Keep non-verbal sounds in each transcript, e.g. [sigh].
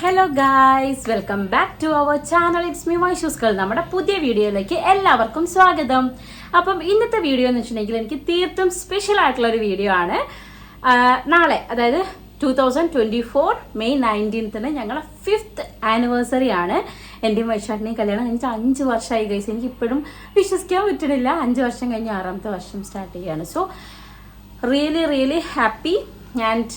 Hello guys welcome back to our channel it's me കൾ നമ്മുടെ പുതിയ വീഡിയോയിലേക്ക് എല്ലാവർക്കും സ്വാഗതം. അപ്പം ഇന്നത്തെ വീഡിയോ എന്ന് വെച്ചിട്ടുണ്ടെങ്കിൽ എനിക്ക് തീർത്തും സ്പെഷ്യൽ ആയിട്ടുള്ള ഒരു വീഡിയോ ആണ്. നാളെ അതായത് two thousand twenty four May നയന്റീൻത്തിന് ഞങ്ങളുടെ ഫിഫ്ത്ത് ആനിവേഴ്സറി ആണ്. എന്റെയും വൈശാഖിനെയും കല്യാണം കഴിഞ്ഞിട്ട് അഞ്ച് വർഷമായി ഗൈസ് എനിക്ക് ഇപ്പോഴും വിശ്വസിക്കാൻ പറ്റണില്ല അഞ്ച് വർഷം കഴിഞ്ഞ് ആറാമത്തെ വർഷം സ്റ്റാർട്ട് ചെയ്യുകയാണ്. So really really happy and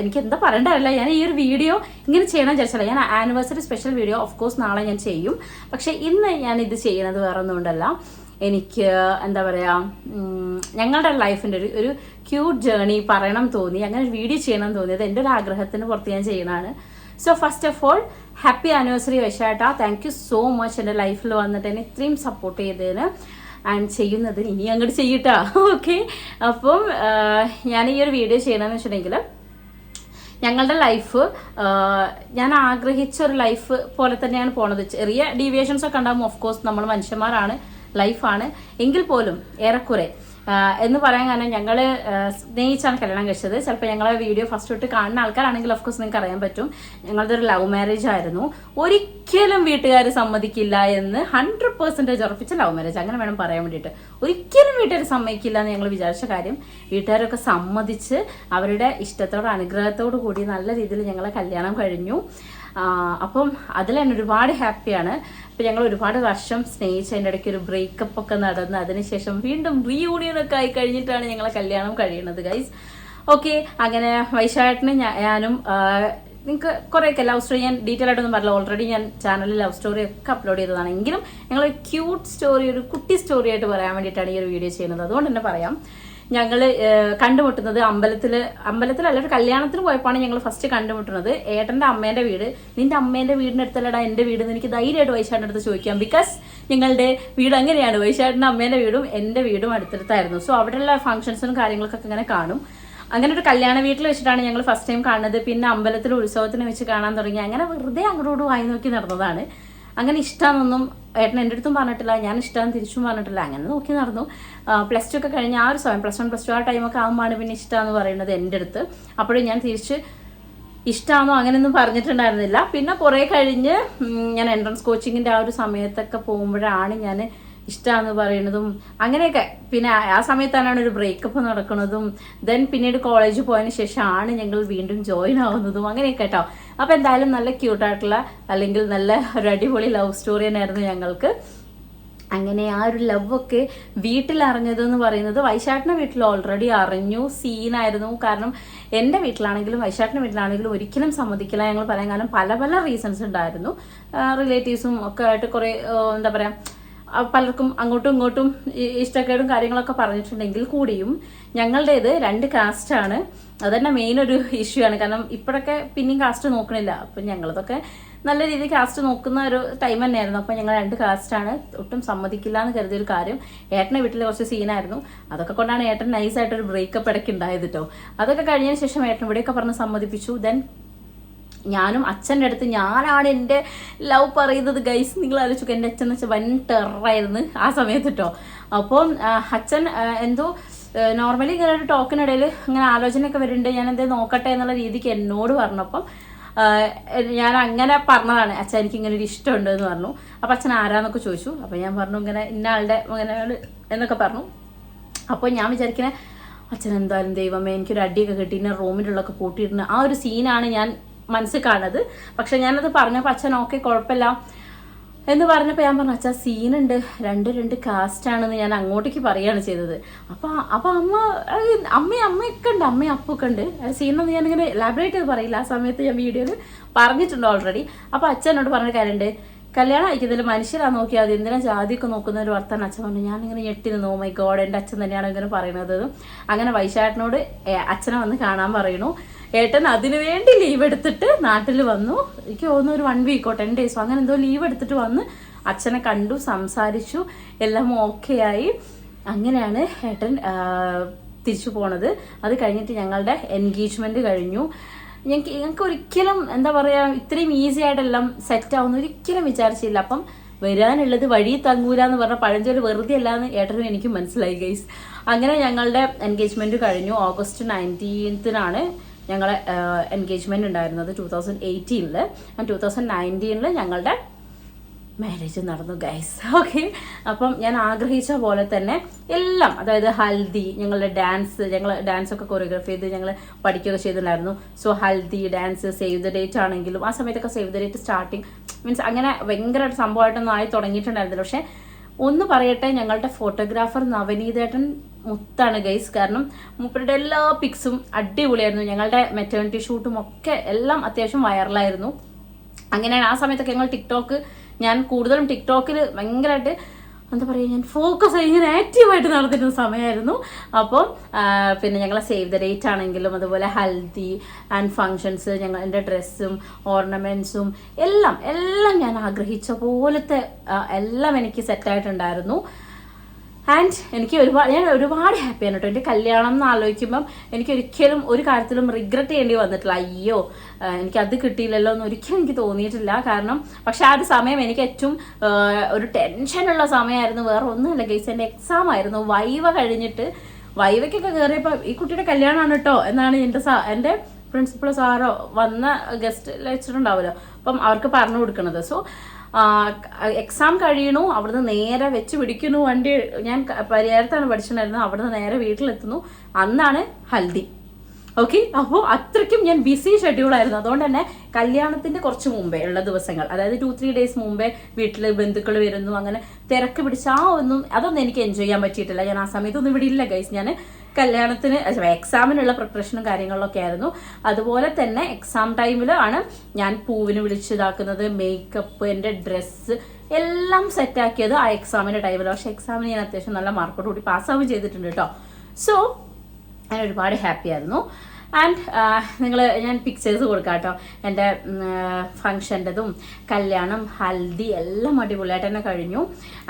എനിക്ക് എന്താ പറയണ്ടല്ല ഞാൻ ഈ ഒരു വീഡിയോ ഇങ്ങനെ ചെയ്യണം വിചാരിച്ചല്ല. ഞാൻ anniversary special video of course നാളെ ഞാൻ ചെയ്യും. പക്ഷെ ഇന്ന് ഞാൻ ഇത് ചെയ്യണത് വേറെ ഒന്നുകൊണ്ടല്ല എനിക്ക് എന്താ പറയുക ഞങ്ങളുടെ ലൈഫിന്റെ ഒരു ഒരു ക്യൂട്ട് ജേണി പറയണം തോന്നി. അങ്ങനെ ഒരു വീഡിയോ ചെയ്യണം തോന്നിയത് എന്റെ ഒരു ആഗ്രഹത്തിന് പുറത്ത് ഞാൻ ചെയ്യണതാണ് so first of all happy anniversary വശാട്ടാ. Thank you so much എന്റെ ലൈഫിൽ വന്നിട്ട് എന്നെ ഇത്രയും സപ്പോർട്ട് ചെയ്തതിന്. ആൻഡ് ചെയ്യുന്നതിന് ഇനി അങ്ങോട്ട് ചെയ്യട്ടാ. ഓക്കെ അപ്പം ഞാൻ ഈ ഒരു വീഡിയോ ചെയ്യണമെന്ന് വെച്ചിട്ടുണ്ടെങ്കിൽ ഞങ്ങളുടെ ലൈഫ് ഞാൻ ആഗ്രഹിച്ച ഒരു ലൈഫ് പോലെ തന്നെയാണ് പോണത്. ചെറിയ ഡീവിയേഷൻസ് ഒക്കെ ഉണ്ടാകും ഓഫ് കോഴ്സ് നമ്മൾ മനുഷ്യന്മാരാണ് ലൈഫാണ് എങ്കിൽ പോലും ഏറെക്കുറെ. എന്ന് പറയാൻ കാരണം ഞങ്ങൾ സ്നേഹിച്ചാണ് കല്യാണം കഴിച്ചത്. ചിലപ്പോൾ ഞങ്ങളെ വീഡിയോ ഫസ്റ്റ് തൊട്ട് കാണുന്ന ആൾക്കാരാണെങ്കിൽ ഓഫ് കോഴ്സ് നിങ്ങൾക്ക് അറിയാൻ പറ്റും. ഞങ്ങളുടെ ഒരു ലവ് മാരേജ് ആയിരുന്നു. ഒരിക്കലും വീട്ടുകാർ സമ്മതിക്കില്ല എന്ന് ഹൺഡ്രഡ് പെർസെന്റേജ് ഉറപ്പിച്ച ലവ് മാരേജ് അങ്ങനെ വേണം പറയാൻ വേണ്ടിയിട്ട്. ഒരിക്കലും വീട്ടുകാർ സമ്മതിക്കില്ല എന്ന് ഞങ്ങൾ വിചാരിച്ച കാര്യം വീട്ടുകാരൊക്കെ സമ്മതിച്ച് അവരുടെ ഇഷ്ടത്തോട് അനുഗ്രഹത്തോടു കൂടി നല്ല രീതിയിൽ ഞങ്ങളെ കല്യാണം കഴിഞ്ഞു. അപ്പം അതിൽ തന്നെ ഒരുപാട് ഹാപ്പിയാണ് ഇപ്പം ഞങ്ങൾ ഒരുപാട് വർഷം സ്നേഹിച്ച അതിന്റെ ഇടയ്ക്ക് ഒരു ബ്രേക്കപ്പ് ഒക്കെ നടന്ന് അതിനുശേഷം വീണ്ടും റീയൂണിയൻ ഒക്കെ ആയി കഴിഞ്ഞിട്ടാണ് ഞങ്ങളെ കല്യാണം കഴിയുന്നത് ഗൈസ് ഓക്കെ അങ്ങനെ വൈശാട്ടിന് ഞാനും നിങ്ങൾക്ക് കുറേയൊക്കെ ലവ് സ്റ്റോറി ഞാൻ ഡീറ്റെയിൽ ആയിട്ടൊന്നും പറയില്ല ഓൾറെഡി ഞാൻ ചാനലിൽ ലവ് സ്റ്റോറി ഒക്കെ അപ്ലോഡ് ചെയ്തതാണ്. എങ്കിലും ഞങ്ങൾ ക്യൂട്ട് സ്റ്റോറി ഒരു കുട്ടി സ്റ്റോറി ആയിട്ട് പറയാൻ വേണ്ടിയിട്ടാണ് ഈ ഒരു വീഡിയോ ചെയ്യുന്നത്. അതുകൊണ്ട് തന്നെ പറയാം. ഞങ്ങൾ കണ്ടുമുട്ടുന്നത് അമ്പലത്തിൽ അമ്പലത്തിലല്ല ഒരു കല്യാണത്തിന് പോയപ്പോഴാണ് ഞങ്ങൾ ഫസ്റ്റ് കണ്ടുമുട്ടുന്നത്. ഏട്ടന്റെ അമ്മേന്റെ വീട്. നിന്റെ അമ്മേന്റെ വീടിന്റെ അടുത്തല്ലടാ എന്റെ വീട് എനിക്ക് ധൈര്യമായിട്ട് വൈശാട്ടിന്റെ അടുത്ത് ചോദിക്കാം. ബിക്കോസ് ഞങ്ങളുടെ വീട് അങ്ങനെയാണ്. വൈശാട്ടിന്റെ അമ്മേന്റെ വീടും എന്റെ വീടും അടുത്തടുത്തായിരുന്നു. സോ അവിടെയുള്ള ഫംഗ്ഷൻസും കാര്യങ്ങളൊക്കെ ഇങ്ങനെ കാണും. അങ്ങനെ ഒരു കല്യാണ വീട്ടിൽ വെച്ചിട്ടാണ് ഞങ്ങൾ ഫസ്റ്റ് ടൈം കാണുന്നത്. പിന്നെ അമ്പലത്തിൽ ഉത്സവത്തിന് വെച്ച് കാണാൻ തുടങ്ങി. അങ്ങനെ വെറുതെ അങ്ങോട്ടും വായി നോക്കി നടന്നതാണ്. അങ്ങനെ ഇഷ്ടമാണെന്നൊന്നും ഏട്ടൻ എന്റെ അടുത്തും പറഞ്ഞിട്ടില്ല ഞാൻ ഇഷ്ടമാണ് തിരിച്ചും പറഞ്ഞിട്ടില്ല അങ്ങനെ നോക്കി നടന്നു. പ്ലസ് ടു ഒക്കെ കഴിഞ്ഞ ആ ഒരു സമയം പ്ലസ് വൺ പ്ലസ് ടു ആ ടൈമൊക്കെ ആകുമ്പോഴാണ് പിന്നെ ഇഷ്ടമെന്ന് പറയുന്നത് എന്റെ അടുത്ത്. അപ്പോഴും ഞാൻ തിരിച്ച് ഇഷ്ടമാണോ അങ്ങനെയൊന്നും പറഞ്ഞിട്ടുണ്ടായിരുന്നില്ല. പിന്നെ കുറേ കഴിഞ്ഞ് ഞാൻ എൻട്രൻസ് കോച്ചിങ്ങിന്റെ ആ ഒരു സമയത്തൊക്കെ പോകുമ്പോഴാണ് ഞാൻ ഇഷ്ടമാണെന്ന് പറയുന്നതും അങ്ങനെയൊക്കെ. പിന്നെ ആ- സമയത്താണ് ഒരു ബ്രേക്കപ്പ് നടക്കുന്നതും. ദെൻ പിന്നീട് കോളേജ് പോയതിന് ശേഷമാണ് ഞങ്ങൾ വീണ്ടും ജോയിൻ ആവുന്നതും. അങ്ങനെയൊക്കെ കേട്ടോ അപ്പോൾ എന്തായാലും നല്ല ക്യൂട്ടായിട്ടുള്ള അല്ലെങ്കിൽ നല്ല ഒരു അടിപൊളി ലവ് സ്റ്റോറി തന്നെയായിരുന്നു ഞങ്ങൾക്ക്. അങ്ങനെ ആ ഒരു ലവ് ഒക്കെ വീട്ടിൽ അറിഞ്ഞതെന്ന് പറയുന്നത് വൈശാട്ടിന്റെ വീട്ടിൽ ഓൾറെഡി അറിഞ്ഞു സീനായിരുന്നു കാരണം എന്റെ വീട്ടിലാണെങ്കിലും വൈശാട്ടിന്റെ വീട്ടിലാണെങ്കിലും ഒരിക്കലും സമ്മതിക്കില്ല. ഞങ്ങൾ പറയാൻ കാരണം പല പല റീസൺസ് ഉണ്ടായിരുന്നു. റിലേറ്റീവ്സും ഒക്കെ ആയിട്ട് കുറേ എന്താ പറയാ ആ, പലർക്കും അങ്ങോട്ടും ഇങ്ങോട്ടും ഇഷ്ടക്കേടും കാര്യങ്ങളൊക്കെ പറഞ്ഞിട്ടുണ്ടെങ്കിൽ കൂടിയും ഞങ്ങളുടേത് രണ്ട് കാസ്റ്റാണ് അതന്നെ മെയിൻ ഒരു ഇഷ്യൂ ആണ്. കാരണം ഇപ്പോഴൊക്കെ പിന്നെയും കാസ്റ്റ് നോക്കണില്ല. അപ്പം ഞങ്ങളതൊക്കെ നല്ല രീതിയിൽ കാസ്റ്റ് നോക്കുന്ന ഒരു ടൈം തന്നെയായിരുന്നു. അപ്പം ഞങ്ങൾ രണ്ട് കാസ്റ്റാണ് ഒട്ടും സമ്മതിക്കില്ല എന്ന് കരുതിയ ഒരു കാര്യം ഏട്ടന്റെ വീട്ടിൽ കുറച്ച് സീനായിരുന്നു അതൊക്കെ കൊണ്ടാണ് ഏട്ടൻ നൈസായിട്ടൊരു ബ്രേക്കപ്പ് ഇടയ്ക്ക് ഉണ്ടായത് കേട്ടോ അതൊക്കെ കഴിഞ്ഞതിന് ശേഷം ഏട്ടൻ ഇവിടെയൊക്കെ പറഞ്ഞ് സമ്മതിപ്പിച്ചു. ദെൻ ഞാനും അച്ഛന്റെ അടുത്ത് ഞാനാണ് എന്റെ ലവ് പറയുന്നത്. ഗൈസ് നിങ്ങൾ ആലോചിച്ചു എന്റെ അച്ഛൻ എന്ന് വെച്ചാൽ വൻ ടെററായിരുന്നു ആ സമയത്ത് കേട്ടോ അപ്പം അച്ഛൻ എന്തോ നോർമലി ഇങ്ങനെ ഒരു ടോക്കിനിടയിൽ ഇങ്ങനെ ആലോചനയൊക്കെ വരുന്നുണ്ട്. ഞാൻ എന്തേ നോക്കട്ടെ എന്നുള്ള രീതിക്ക് എന്നോട് പറഞ്ഞപ്പം ഞാൻ അങ്ങനെ പറഞ്ഞതാണ് അച്ഛൻ എനിക്ക് ഇങ്ങനെ ഒരു ഇഷ്ടമുണ്ട് എന്ന് പറഞ്ഞു. അപ്പം അച്ഛൻ ആരാന്നൊക്കെ ചോദിച്ചു. അപ്പം ഞാൻ പറഞ്ഞു ഇങ്ങനെ ഇന്ന ആളുടെ ഇങ്ങനെ എന്നൊക്കെ പറഞ്ഞു. അപ്പോൾ ഞാൻ വിചാരിക്കണേ അച്ഛൻ എന്തായാലും ദൈവമേ എനിക്കൊരു അടിയൊക്കെ കിട്ടി റൂമിലുള്ളൊക്കെ കൂട്ടിയിരുന്ന ആ ഒരു സീനാണ് ഞാൻ മനസ്സിൽ കാണുന്നത്. പക്ഷെ ഞാനത് പറഞ്ഞപ്പോൾ അച്ഛൻ ഓക്കെ കുഴപ്പമില്ല. എന്ന് പറഞ്ഞപ്പോൾ ഞാൻ പറഞ്ഞു അച്ഛാ സീനുണ്ട്. രണ്ട് രണ്ട് കാസ്റ്റാണെന്ന് ഞാൻ അങ്ങോട്ടേക്ക് പറയുകയാണ് ചെയ്തത്. അപ്പോൾ അപ്പോൾ അമ്മ അമ്മ അമ്മയും അമ്മയൊക്കെ ഉണ്ട് അമ്മയും അപ്പൊക്കെ ഉണ്ട്. സീനൊന്നും ഞാനിങ്ങനെ എലാബറേറ്റ് ചെയ്ത് പറയില്ല. ആ സമയത്ത് ഞാൻ വീഡിയോയിൽ പറഞ്ഞിട്ടുണ്ട് ഓൾറെഡി അപ്പോൾ അച്ഛൻ എന്നോട് പറഞ്ഞ കാര്യമുണ്ട്. കല്യാണം അയക്കുന്നതിൽ മനുഷ്യരാ നോക്കിയാൽ മതി. എന്തിനാ ജാതിയൊക്കെ നോക്കുന്ന ഒരു വർത്തമാനം അച്ഛൻ പറഞ്ഞു ഞാനിങ്ങനെ ഞെട്ടി നിന്നു മൈ ഗോഡ് എന്റെ അച്ഛൻ തന്നെയാണ് ഇങ്ങനെ പറയുന്നത്. അങ്ങനെ വൈശാട്ടിനോട് അച്ഛനെ വന്ന് കാണാൻ പറയുന്നു. ഏട്ടൻ അതിനു വേണ്ടി ലീവ് എടുത്തിട്ട് നാട്ടിൽ വന്നു. എനിക്ക് തോന്നുന്നു ഒരു വൺ വീക്കോ ടെൻ ഡേയ്സോ അങ്ങനെ എന്തോ ലീവ് എടുത്തിട്ട് വന്ന് അച്ഛനെ കണ്ടു സംസാരിച്ചു എല്ലാം ഓക്കെ ആയി. അങ്ങനെയാണ് ഏട്ടൻ തിരിച്ചു പോണത്. അത് കഴിഞ്ഞിട്ട് ഞങ്ങളുടെ എൻഗേജ്മെന്റ് കഴിഞ്ഞു. ഞങ്ങൾക്ക് ഞങ്ങൾക്ക് ഒരിക്കലും എന്താ പറയാ ഇത്രയും ഈസി ആയിട്ടെല്ലാം സെറ്റ് ആവുന്ന ഒരിക്കലും വിചാരിച്ചില്ല. അപ്പം വരാനുള്ളത് വഴി തങ്ങൂല എന്ന് പറഞ്ഞ പഴഞ്ചൊരു വെറുതെ അല്ലാന്ന് ഏട്ടനും എനിക്ക് മനസ്സിലായി ഗൈസ് അങ്ങനെ ഞങ്ങളുടെ എൻഗേജ്മെന്റ് കഴിഞ്ഞു. ഓഗസ്റ്റ് നയന്റീൻത്തിനാണ് ഞങ്ങളെ എൻഗേജ്മെന്റ് ഉണ്ടായിരുന്നത് ടൂ തൗസൻഡ് എയ്റ്റീനിൽ ടൂ തൗസൻഡ് നയന്റീനിൽ ഞങ്ങളുടെ മാരേജ് നടന്നു ഗൈസ് ഓക്കെ [laughs] അപ്പം ഞാൻ ആഗ്രഹിച്ച പോലെ തന്നെ എല്ലാം അതായത് ഹൽദി ഞങ്ങളുടെ ഡാൻസ് ഞങ്ങൾ ഡാൻസ് ഒക്കെ കൊറിയോഗ്രാഫി ചെയ്ത് ഞങ്ങൾ പഠിക്കുകയൊക്കെ ചെയ്തിട്ടുണ്ടായിരുന്നു. So haldi dance save the date ആണെങ്കിലും ആ സമയത്തൊക്കെ save the date starting means അങ്ങനെ ഭയങ്കരമായിട്ട് സംഭവമായിട്ടൊന്നും ആയി തുടങ്ങിയിട്ടുണ്ടായിരുന്നില്ല. പക്ഷെ ഒന്ന് പറയട്ടെ ഞങ്ങളുടെ ഫോട്ടോഗ്രാഫർ നവനീതേട്ടൻ മുത്താണ് ഗൈസ് കാരണം മൂപ്പരുടെ എല്ലാ പിക്സും അടിപൊളിയായിരുന്നു. ഞങ്ങളുടെ മെറ്റേണിറ്റി ഷൂട്ടും ഒക്കെ എല്ലാം അത്യാവശ്യം വൈറലായിരുന്നു അങ്ങനെയാണ് ആ സമയത്തൊക്കെ ഞങ്ങൾ ടിക്ടോക്ക് ഞാൻ കൂടുതലും ടിക്ടോക്കിൽ ഭയങ്കരമായിട്ട് എന്താ പറയുക ഞാൻ ഫോക്കസ് ആയി ഇങ്ങനെ ആക്റ്റീവായിട്ട് നടന്നിരുന്ന സമയമായിരുന്നു. അപ്പോൾ പിന്നെ ഞങ്ങളെ സേവ് ദ ഡേറ്റ് ആണെങ്കിലും അതുപോലെ ഹൽദി ആൻഡ് ഫങ്ഷൻസ് ഞങ്ങൾ എന്റെ ഡ്രസ്സും ഓർണമെന്റ്സും എല്ലാം എല്ലാം ഞാൻ ആഗ്രഹിച്ച പോലത്തെ എല്ലാം എനിക്ക് സെറ്റായിട്ടുണ്ടായിരുന്നു ആൻഡ് എനിക്ക് ഒരുപാട് ഞാൻ ഒരുപാട് ഹാപ്പിയാണ് കേട്ടോ. എന്റെ കല്യാണം എന്ന് ആലോചിക്കുമ്പം എനിക്ക് ഒരിക്കലും ഒരു കാര്യത്തിലും റിഗ്രറ്റ് ചെയ്യേണ്ടി വന്നിട്ടില്ല. അയ്യോ എനിക്ക് അത് കിട്ടിയില്ലല്ലോ എന്ന് ഒരിക്കലും എനിക്ക് തോന്നിയിട്ടില്ല. കാരണം പക്ഷെ ആ ഒരു സമയം എനിക്ക് ഏറ്റവും ഒരു ടെൻഷനുള്ള സമയമായിരുന്നു. വേറെ ഒന്നുമില്ല ഗൈസ് എന്റെ എക്സാം ആയിരുന്നു. വൈവ കഴിഞ്ഞിട്ട് വൈവയ്ക്കൊക്കെ കയറിയപ്പോൾ ഈ കുട്ടിയുടെ കല്യാണമാണ് കേട്ടോ എന്നാണ് എന്റെ എന്റെ പ്രിൻസിപ്പൾ സാറോ വന്ന ഗസ്റ്റ് ലെക്ചർ ഉണ്ടാവുമല്ലോ. അപ്പം അവർക്ക് പറഞ്ഞു കൊടുക്കണത്. സോ എക്സാം കഴിയണു അവിടുന്ന് നേരെ വെച്ച് പിടിക്കുന്നു വണ്ടി. ഞാൻ പരിഹാരത്താണ് പഠിച്ചിട്ടുണ്ടായിരുന്നത്. അവിടുന്ന് നേരെ വീട്ടിലെത്തുന്നു. അന്നാണ് ഹൽദി. ഓക്കെ അപ്പോൾ അത്രയ്ക്കും ഞാൻ ബിസി ഷെഡ്യൂൾ ആയിരുന്നു. അതുകൊണ്ട് തന്നെ കല്യാണത്തിന്റെ കുറച്ച് മുമ്പേ ഉള്ള ദിവസങ്ങൾ അതായത് ടു ത്രീ ഡേയ്സ് മുമ്പേ വീട്ടിൽ ബന്ധുക്കൾ വരുന്നു അങ്ങനെ തിരക്ക് പിടിച്ച് ആ ഒന്നും അതൊന്നും എനിക്ക് എൻജോയ് ചെയ്യാൻ പറ്റിയിട്ടില്ല. ഞാൻ ആ സമയത്തൊന്നും ഇവിടെ ഇല്ല ഗൈസ് ഞാൻ കല്യാണത്തിന് എക്സാമിനുള്ള പ്രിപ്പറേഷനും കാര്യങ്ങളൊക്കെ ആയിരുന്നു. അതുപോലെ തന്നെ എക്സാം ടൈമിൽ ആണ് ഞാൻ പൂവിന് വിളിച്ചിതാക്കുന്നത് മേക്കപ്പ് എന്റെ ഡ്രസ്സ് എല്ലാം സെറ്റാക്കിയത് ആ എക്സാമിന്റെ ടൈമിൽ പക്ഷെ എക്സാമിന് ഞാൻ അത്യാവശ്യം നല്ല മാർക്കോട് കൂടി പാസ്സാവുകയും ചെയ്തിട്ടുണ്ട് കേട്ടോ സോ ഞാൻ ഒരുപാട് ഹാപ്പി ആയിരുന്നു. ആൻഡ് നിങ്ങൾ ഞാൻ പിക്ചേഴ്സ് കൊടുക്കാം കേട്ടോ എന്റെ ഫങ്ഷന്റെതും കല്യാണം ഹൽദി എല്ലാം അടിപൊളിയായിട്ട് തന്നെ കഴിഞ്ഞു.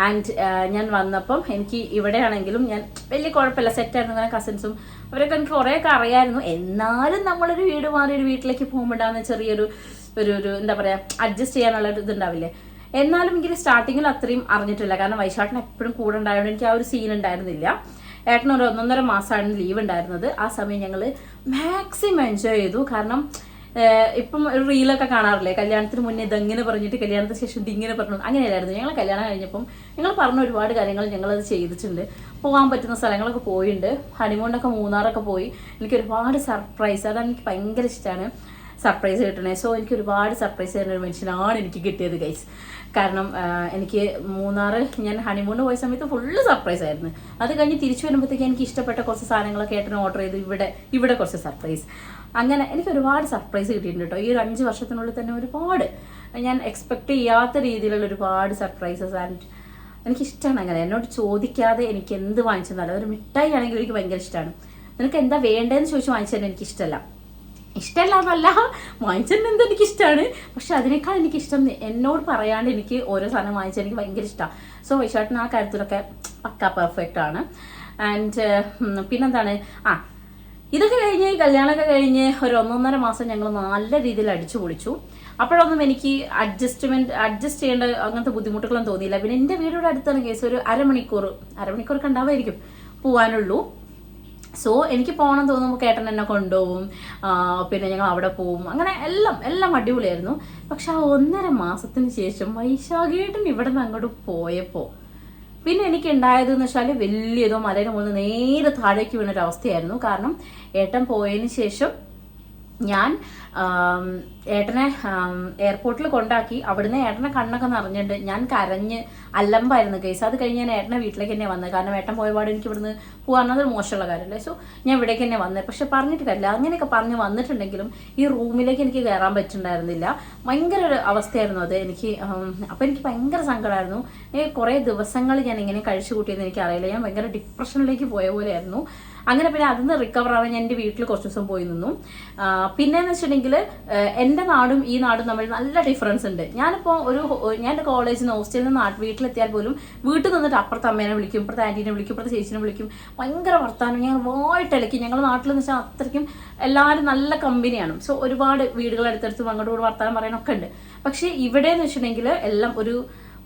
ആൻഡ് ഞാൻ വന്നപ്പം എനിക്ക് ഇവിടെയാണെങ്കിലും ഞാൻ വലിയ കുഴപ്പമില്ല. സെറ്റായിരുന്നു അങ്ങനെ കസിൻസും അവരൊക്കെ എനിക്ക് കുറേയൊക്കെ അറിയായിരുന്നു. എന്നാലും നമ്മളൊരു വീട് മാറി ഒരു വീട്ടിലേക്ക് പോകുമ്പോഴാണ് ചെറിയൊരു ഒരു ഒരു എന്താ പറയുക അഡ്ജസ്റ്റ് ചെയ്യാനുള്ള ഒരു ഇതുണ്ടാവില്ലേ? എന്നാലും എനിക്ക് സ്റ്റാർട്ടിങ്ങിൽ അത്രയും അറിഞ്ഞിട്ടില്ല. കാരണം വൈശാട്ടിന് എപ്പോഴും കൂടെ ഉണ്ടായതുകൊണ്ട് എനിക്ക് ആ ഒരു സീൻ ഉണ്ടായിരുന്നില്ല. ഏട്ടന് ഒരു ഒന്നൊന്നര മാസമാണ് ലീവ് ഉണ്ടായിരുന്നത്. ആ സമയം ഞങ്ങൾ മാക്സിമം എൻജോയ് ചെയ്തു. കാരണം ഇപ്പം ഒരു റീലൊക്കെ കാണാറില്ലേ? കല്യാണത്തിന് മുന്നേ ഇതെങ്ങനെ പറഞ്ഞിട്ട് കല്യാണത്തിന് ശേഷം ഇതിങ്ങനെ പറഞ്ഞു അങ്ങനെയല്ലായിരുന്നു. ഞങ്ങൾ കല്യാണം കഴിഞ്ഞപ്പം ഞങ്ങൾ പറഞ്ഞ ഒരുപാട് കാര്യങ്ങൾ ഞങ്ങളത് ചെയ്തിട്ടുണ്ട്. പോകാൻ പറ്റുന്ന സ്ഥലങ്ങളൊക്കെ പോയിട്ടുണ്ട് ഹണിമൂണ്ടൊക്കെ മൂന്നാറൊക്കെ പോയി. എനിക്ക് ഒരുപാട് സർപ്രൈസ് അതാണ് എനിക്ക് ഭയങ്കര ഇഷ്ടമാണ് സർപ്രൈസ് കിട്ടണേ. സോ എനിക്ക് ഒരുപാട് സർപ്രൈസ് തരുന്ന ഒരു മനുഷ്യനാണ് എനിക്ക് കിട്ടിയത് ഗൈസ് കാരണം എനിക്ക് മൂന്നാറ് ഞാൻ ഹണിമൂണ് പോയ സമയത്ത് ഫുള്ള് സർപ്രൈസ് ആയിരുന്നു. അത് കഴിഞ്ഞ് തിരിച്ചു വരുമ്പോഴത്തേക്ക് എനിക്ക് ഇഷ്ടപ്പെട്ട കുറച്ച് സാധനങ്ങളൊക്കെ ഏട്ടന് ഓർഡർ ചെയ്ത് ഇവിടെ ഇവിടെ കുറച്ച് സർപ്രൈസ് അങ്ങനെ എനിക്ക് ഒരുപാട് സർപ്രൈസ് കിട്ടിയിട്ടുണ്ട് കേട്ടോ. ഈ ഒരു അഞ്ച് വർഷത്തിനുള്ളിൽ തന്നെ ഒരുപാട്. ഞാൻ എക്സ്പെക്ട് ചെയ്യാത്ത രീതിയിലുള്ള ഒരുപാട് സർപ്രൈസസ് ആൻഡ് എനിക്കിഷ്ടമാണ് അങ്ങനെ. എന്നോട് ചോദിക്കാതെ എനിക്ക് എന്ത് വാങ്ങിച്ചു തന്നാലും ഒരു മിഠായി ആണെങ്കിൽ എനിക്ക് ഭയങ്കര ഇഷ്ടമാണ് നിനക്ക് എന്താ വേണ്ടതെന്ന് ചോദിച്ച് വാങ്ങിച്ചു തന്നെ എനിക്ക് ഇഷ്ടമല്ല വാങ്ങിച്ചെന്നെന്ത് എനിക്ക് ഇഷ്ടമാണ് പക്ഷെ അതിനേക്കാൾ എനിക്ക് ഇഷ്ടം എന്നോട് പറയാണ്ട് എനിക്ക് ഓരോ സാധനം വാങ്ങിച്ചാൽ എനിക്ക് ഭയങ്കര ഇഷ്ടമാണ് സോ വൈശാട്ടിന് ആ കാര്യത്തിലൊക്കെ പക്ക പെർഫെക്റ്റ് ആണ്. ആൻഡ് പിന്നെന്താണ്? ആ ഇതൊക്കെ കഴിഞ്ഞ് കല്യാണമൊക്കെ കഴിഞ്ഞ് ഒരു ഒന്നൊന്നര മാസം ഞങ്ങൾ നല്ല രീതിയിൽ അടിച്ചു പൊളിച്ചു. അപ്പോഴൊന്നും എനിക്ക് അഡ്ജസ്റ്റ്മെന്റ് അഡ്ജസ്റ്റ് ചെയ്യേണ്ട അങ്ങനത്തെ ബുദ്ധിമുട്ടുകളൊന്നും തോന്നിയില്ല. പിന്നെ എന്റെ വീടിവിടെ അടുത്താണ് കേസ്. ഒരു അരമണിക്കൂർ അരമണിക്കൂർ ഉണ്ടാവുമായിരിക്കും പോവാനുള്ളൂ. സോ എനിക്ക് പോകണം തോന്നുമ്പോൾ കേട്ടൻ എന്നെ കൊണ്ടുപോകും പിന്നെ ഞങ്ങൾ അവിടെ പോവും. അങ്ങനെ എല്ലാം എല്ലാം അടിപൊളിയായിരുന്നു. പക്ഷെ ആ ഒന്നര മാസത്തിന് ശേഷം വൈശാഖേട്ടൻ ഇവിടെ നിന്ന് അങ്ങോട്ട് പോയപ്പോൾ പിന്നെ എനിക്ക് ഉണ്ടായതെന്ന് വെച്ചാൽ വലിയതോ മലയുടെ മുകളിൽ നേരെ താഴേക്ക് വീണൊരവസ്ഥയായിരുന്നു കാരണം ഏട്ടൻ പോയതിന് ശേഷം ഞാൻ ഏട്ടനെ എയർപോർട്ടിൽ കൊണ്ടാക്കി. അവിടുന്ന് ഏട്ടനെ കണ്ണൊക്കെ നിറഞ്ഞിട്ട് ഞാൻ കരഞ്ഞ് അല്ലമ്പായിരുന്നു കേസ്. അത് കഴിഞ്ഞ് ഞാൻ ഏട്ടനെ വീട്ടിലേക്ക് തന്നെ വന്നത്. കാരണം ഏട്ടൻ പോയപാട് എനിക്ക് ഇവിടുന്ന് പോകാനത് മോശമുള്ള കാര്യമല്ലേ? സോ ഞാൻ ഇവിടേക്ക് തന്നെ വന്നത്. പക്ഷെ പറഞ്ഞിട്ട് കാര്യമില്ല അങ്ങനെയൊക്കെ പറഞ്ഞ് വന്നിട്ടുണ്ടെങ്കിലും ഈ റൂമിലേക്ക് എനിക്ക് കയറാൻ പറ്റുന്നുണ്ടായിരുന്നില്ല. ഭയങ്കര ഒരു അവസ്ഥയായിരുന്നു അത്. എനിക്ക് അപ്പം എനിക്ക് ഭയങ്കര സങ്കടമായിരുന്നു. കുറേ ദിവസങ്ങൾ ഞാൻ ഇങ്ങനെ കഴിച്ചു കൂട്ടിയെന്ന് എനിക്ക് അറിയില്ല ഞാൻ ഭയങ്കര ഡിപ്രഷനിലേക്ക് പോയ പോലെയായിരുന്നു. അങ്ങനെ പിന്നെ അതിൽ നിന്ന് റിക്കവർ ആവാൻ ഞാൻ എന്റെ വീട്ടിൽ കുറച്ച് ദിവസം പോയി നിന്നു. പിന്നെ എന്ന് വെച്ചിട്ടുണ്ടെങ്കിൽ എന്റെ നാടും ഈ നാടും തമ്മിൽ നല്ല ഡിഫറൻസ് ഉണ്ട്. ഞാനിപ്പോൾ ഒരു ഞാൻ എന്റെ കോളേജിൽ നിന്ന് ഹോസ്റ്റലിൽ നിന്ന് നാട്ടിൽ വീട്ടിലെത്തിയാൽ പോലും വീട്ടിൽ നിന്നിട്ട് അപ്പുറത്തെ അമ്മേനെ വിളിക്കും ഇപ്പുറത്തെ ആന്റീനെ വിളിക്കും ഇപ്പുറത്തെ ചേച്ചിനെ വിളിക്കും. ഭയങ്കര വർത്താനം. ഞങ്ങൾ വായിട്ടിളക്കി ഞങ്ങളുടെ നാട്ടിൽ എന്ന് വെച്ചാൽ അത്രയ്ക്കും എല്ലാവരും നല്ല കമ്പനിയാണ്. സോ ഒരുപാട് വീടുകൾ അടുത്തടുത്ത് അങ്ങോട്ട് കൂടെ വർത്താനം പറയാനൊക്കെ ഉണ്ട്. പക്ഷേ ഇവിടെ എന്ന് വെച്ചിട്ടുണ്ടെങ്കിൽ എല്ലാം ഒരു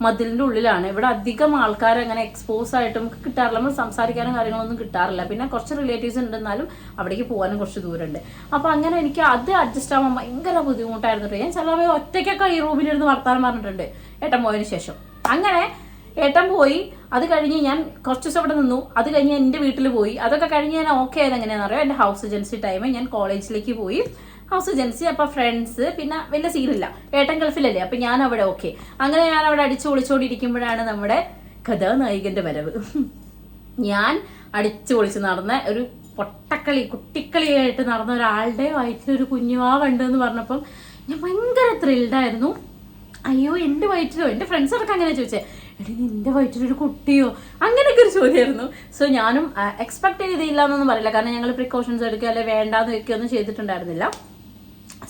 മതിലിന്റെ ഉള്ളിലാണ്. ഇവിടെ അധികം ആൾക്കാർ അങ്ങനെ എക്സ്പോസ് ആയിട്ട് നമുക്ക് കിട്ടാറില്ല. നമ്മൾ സംസാരിക്കാനും കാര്യങ്ങളൊന്നും കിട്ടാറില്ല. പിന്നെ കുറച്ച് റിലേറ്റീവ്സ് ഉണ്ടെന്നാലും അവിടേക്ക് പോകാനും കുറച്ച് ദൂരമുണ്ട്. അപ്പൊ അങ്ങനെ എനിക്ക് അത് അഡ്ജസ്റ്റ് ആവാൻ ഭയങ്കര ബുദ്ധിമുട്ടായിരുന്നു ഞാൻ ചില ഒറ്റയ്ക്കൊക്കെ ഈ റൂമിലിരുന്ന് വർത്താനം പറഞ്ഞിട്ടുണ്ട്. ഏട്ടൻ പോയതിനു ശേഷം. അങ്ങനെ ഏട്ടൻ പോയി അത് കഴിഞ്ഞ് ഞാൻ കുറച്ച് ദിവസം അവിടെ നിന്നു. അത് കഴിഞ്ഞ് എന്റെ വീട്ടിൽ പോയി. അതൊക്കെ കഴിഞ്ഞ് ഞാൻ ഓക്കെ ആയത് എങ്ങനെയാണെന്ന് അറിയാം? എന്റെ ഹൗസ് ഏജൻസി ടൈം ഞാൻ കോളേജിലേക്ക് പോയി. ഹൗസ് ഏജൻസി അപ്പം ഫ്രണ്ട്സ് പിന്നെ വലിയ സീനില്ല ഏട്ടൻ ഗൾഫിലല്ലേ അപ്പം ഞാൻ അവിടെ ഓക്കെ അങ്ങനെ ഞാൻ അവിടെ അടിച്ചു പൊളിച്ചോണ്ടിരിക്കുമ്പോഴാണ് നമ്മുടെ കഥാനായികന്റെ വരവ്. ഞാൻ അടിച്ചു പൊളിച്ച് നടന്ന ഒരു പൊട്ടക്കളി കുട്ടിക്കളിയായിട്ട് നടന്ന ഒരാളുടെ വയറ്റിൽ ഒരു കുഞ്ഞുവാവുണ്ട് എന്ന് പറഞ്ഞപ്പം ഞാൻ ഭയങ്കര ത്രിൽഡായിരുന്നു അയ്യോ എന്റെ വയറ്റിലോ? എന്റെ ഫ്രണ്ട്സ് അടക്കം അങ്ങനെ ചോദിച്ചേ. എടി നിന്റെ വയറ്റിലൊരു കുട്ടിയോ? അങ്ങനെയൊക്കെ ഒരു ചോദ്യമായിരുന്നു. സോ ഞാനും എക്സ്പെക്ട് ചെയ്തില്ല എന്നൊന്നും പറയില്ല. കാരണം ഞങ്ങൾ പ്രിക്കോഷൻസ് എടുക്കുക അല്ലെ വേണ്ടാന്ന് വെക്കുകയൊന്നും ചെയ്തിട്ടുണ്ടായിരുന്നില്ല.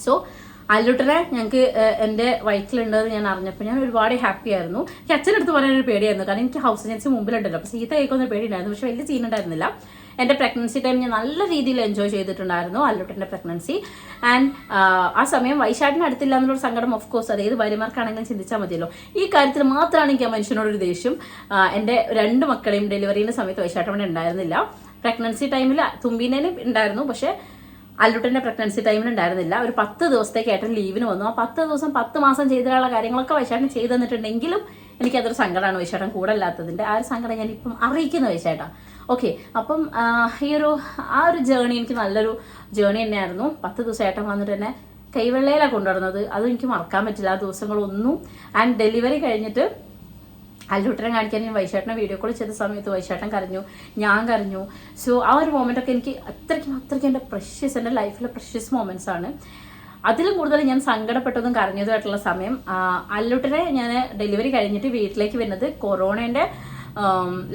സോ അല്ലുട്ടനെ ഞങ്ങൾക്ക് എന്റെ വയറ്റിലുണ്ടെന്ന് ഞാൻ അറിഞ്ഞപ്പോൾ ഞാൻ ഒരുപാട് ഹാപ്പി ആയിരുന്നു. എനിക്ക് അച്ഛനടുത്ത് പറയാനൊരു പേടിയായിരുന്നു. കാരണം എനിക്ക് ഹൗസ് ഏജൻസി മുമ്പിലുണ്ടല്ലോ. അപ്പോൾ സീത കേൾക്കുന്ന പേടിയുണ്ടായിരുന്നു പക്ഷെ വലിയ സീൻ ഉണ്ടായിരുന്നില്ല. എന്റെ പ്രഗ്നൻസി ടൈം ഞാൻ നല്ല രീതിയിൽ എൻജോയ് ചെയ്തിട്ടുണ്ടായിരുന്നു അല്ലുട്ടന്റെ പ്രഗ്നൻസി ആൻഡ് ആ സമയം വൈശാട്ടിന് അടുത്തില്ല എന്നുള്ളൊരു സങ്കടം ഓഫ് കോഴ്സ് അത് ഏത് ഭാര്യമാർക്കാണെങ്കിലും ചിന്തിച്ചാൽ മതിയല്ലോ. ഈ കാര്യത്തിൽ മാത്രമാണ് എനിക്ക് ആ മനുഷ്യനോടൊരു ദേഷ്യം. ആ, എന്റെ രണ്ട് മക്കളെയും ഡെലിവറിയുടെ സമയത്ത് വൈശാട്ടം ഉണ്ടായിരുന്നില്ല. പ്രഗ്നൻസി ടൈമിൽ തുമ്പീനേനും ഉണ്ടായിരുന്നു പക്ഷേ അല്ലുട്ടന്റെ പ്രഗ്നൻസി ടൈമിൽ ഉണ്ടായിരുന്നില്ല. ഒരു പത്ത് ദിവസത്തേക്ക് ഏട്ടൻ ലീവിന് വന്നു. ആ പത്ത് ദിവസം പത്ത് മാസം ചെയ്തിട്ടുള്ള കാര്യങ്ങളൊക്കെ വൈശാട്ടൻ ചെയ്തു തന്നിട്ടുണ്ടെങ്കിലും എനിക്കതൊരു സങ്കടമാണ് വൈശേട്ടൻ കൂടെ അല്ലാത്തതിന്റെ ആ ഒരു സങ്കടം ഞാൻ ഇപ്പം അറിയിക്കുന്ന വൈശേട്ടാ ഓക്കെ അപ്പം ഈ ഒരു ആ ഒരു ജേണി എനിക്ക് നല്ലൊരു ജേണി തന്നെയായിരുന്നു. പത്ത് ദിവസം ഏട്ടൻ വന്നിട്ട് തന്നെ കൈവെള്ളയിലാണ് കൊണ്ടുവരുന്നത്. അതും എനിക്ക് മറക്കാൻ പറ്റില്ല. ആ ദിവസങ്ങളൊന്നും. ആൻഡ് ഡെലിവറി കഴിഞ്ഞിട്ട് അല്ലൂട്ടനെ കാണിക്കാൻ ഞാൻ വൈശാട്ടനെ വീഡിയോ കോൾ ചെയ്ത സമയത്ത് വൈശേട്ടൻ കരഞ്ഞു. ഞാൻ കരഞ്ഞു. സോ ആ ഒരു മൊമെന്റ് ഒക്കെ എനിക്ക് അത്രയ്ക്കും അത്രയ്ക്കും എന്റെ പ്രഷ്യസ് എന്റെ ലൈഫിലെ പ്രഷ്യസ് മൊമെന്റ്സ് ആണ്. അതിലും കൂടുതൽ ഞാൻ സങ്കടപ്പെട്ടതും കരഞ്ഞതുമായിട്ടുള്ള സമയം അല്ലുട്ടനെ ഞാൻ ഡെലിവറി കഴിഞ്ഞിട്ട് വീട്ടിലേക്ക് വരുന്നത് കൊറോണേന്റെ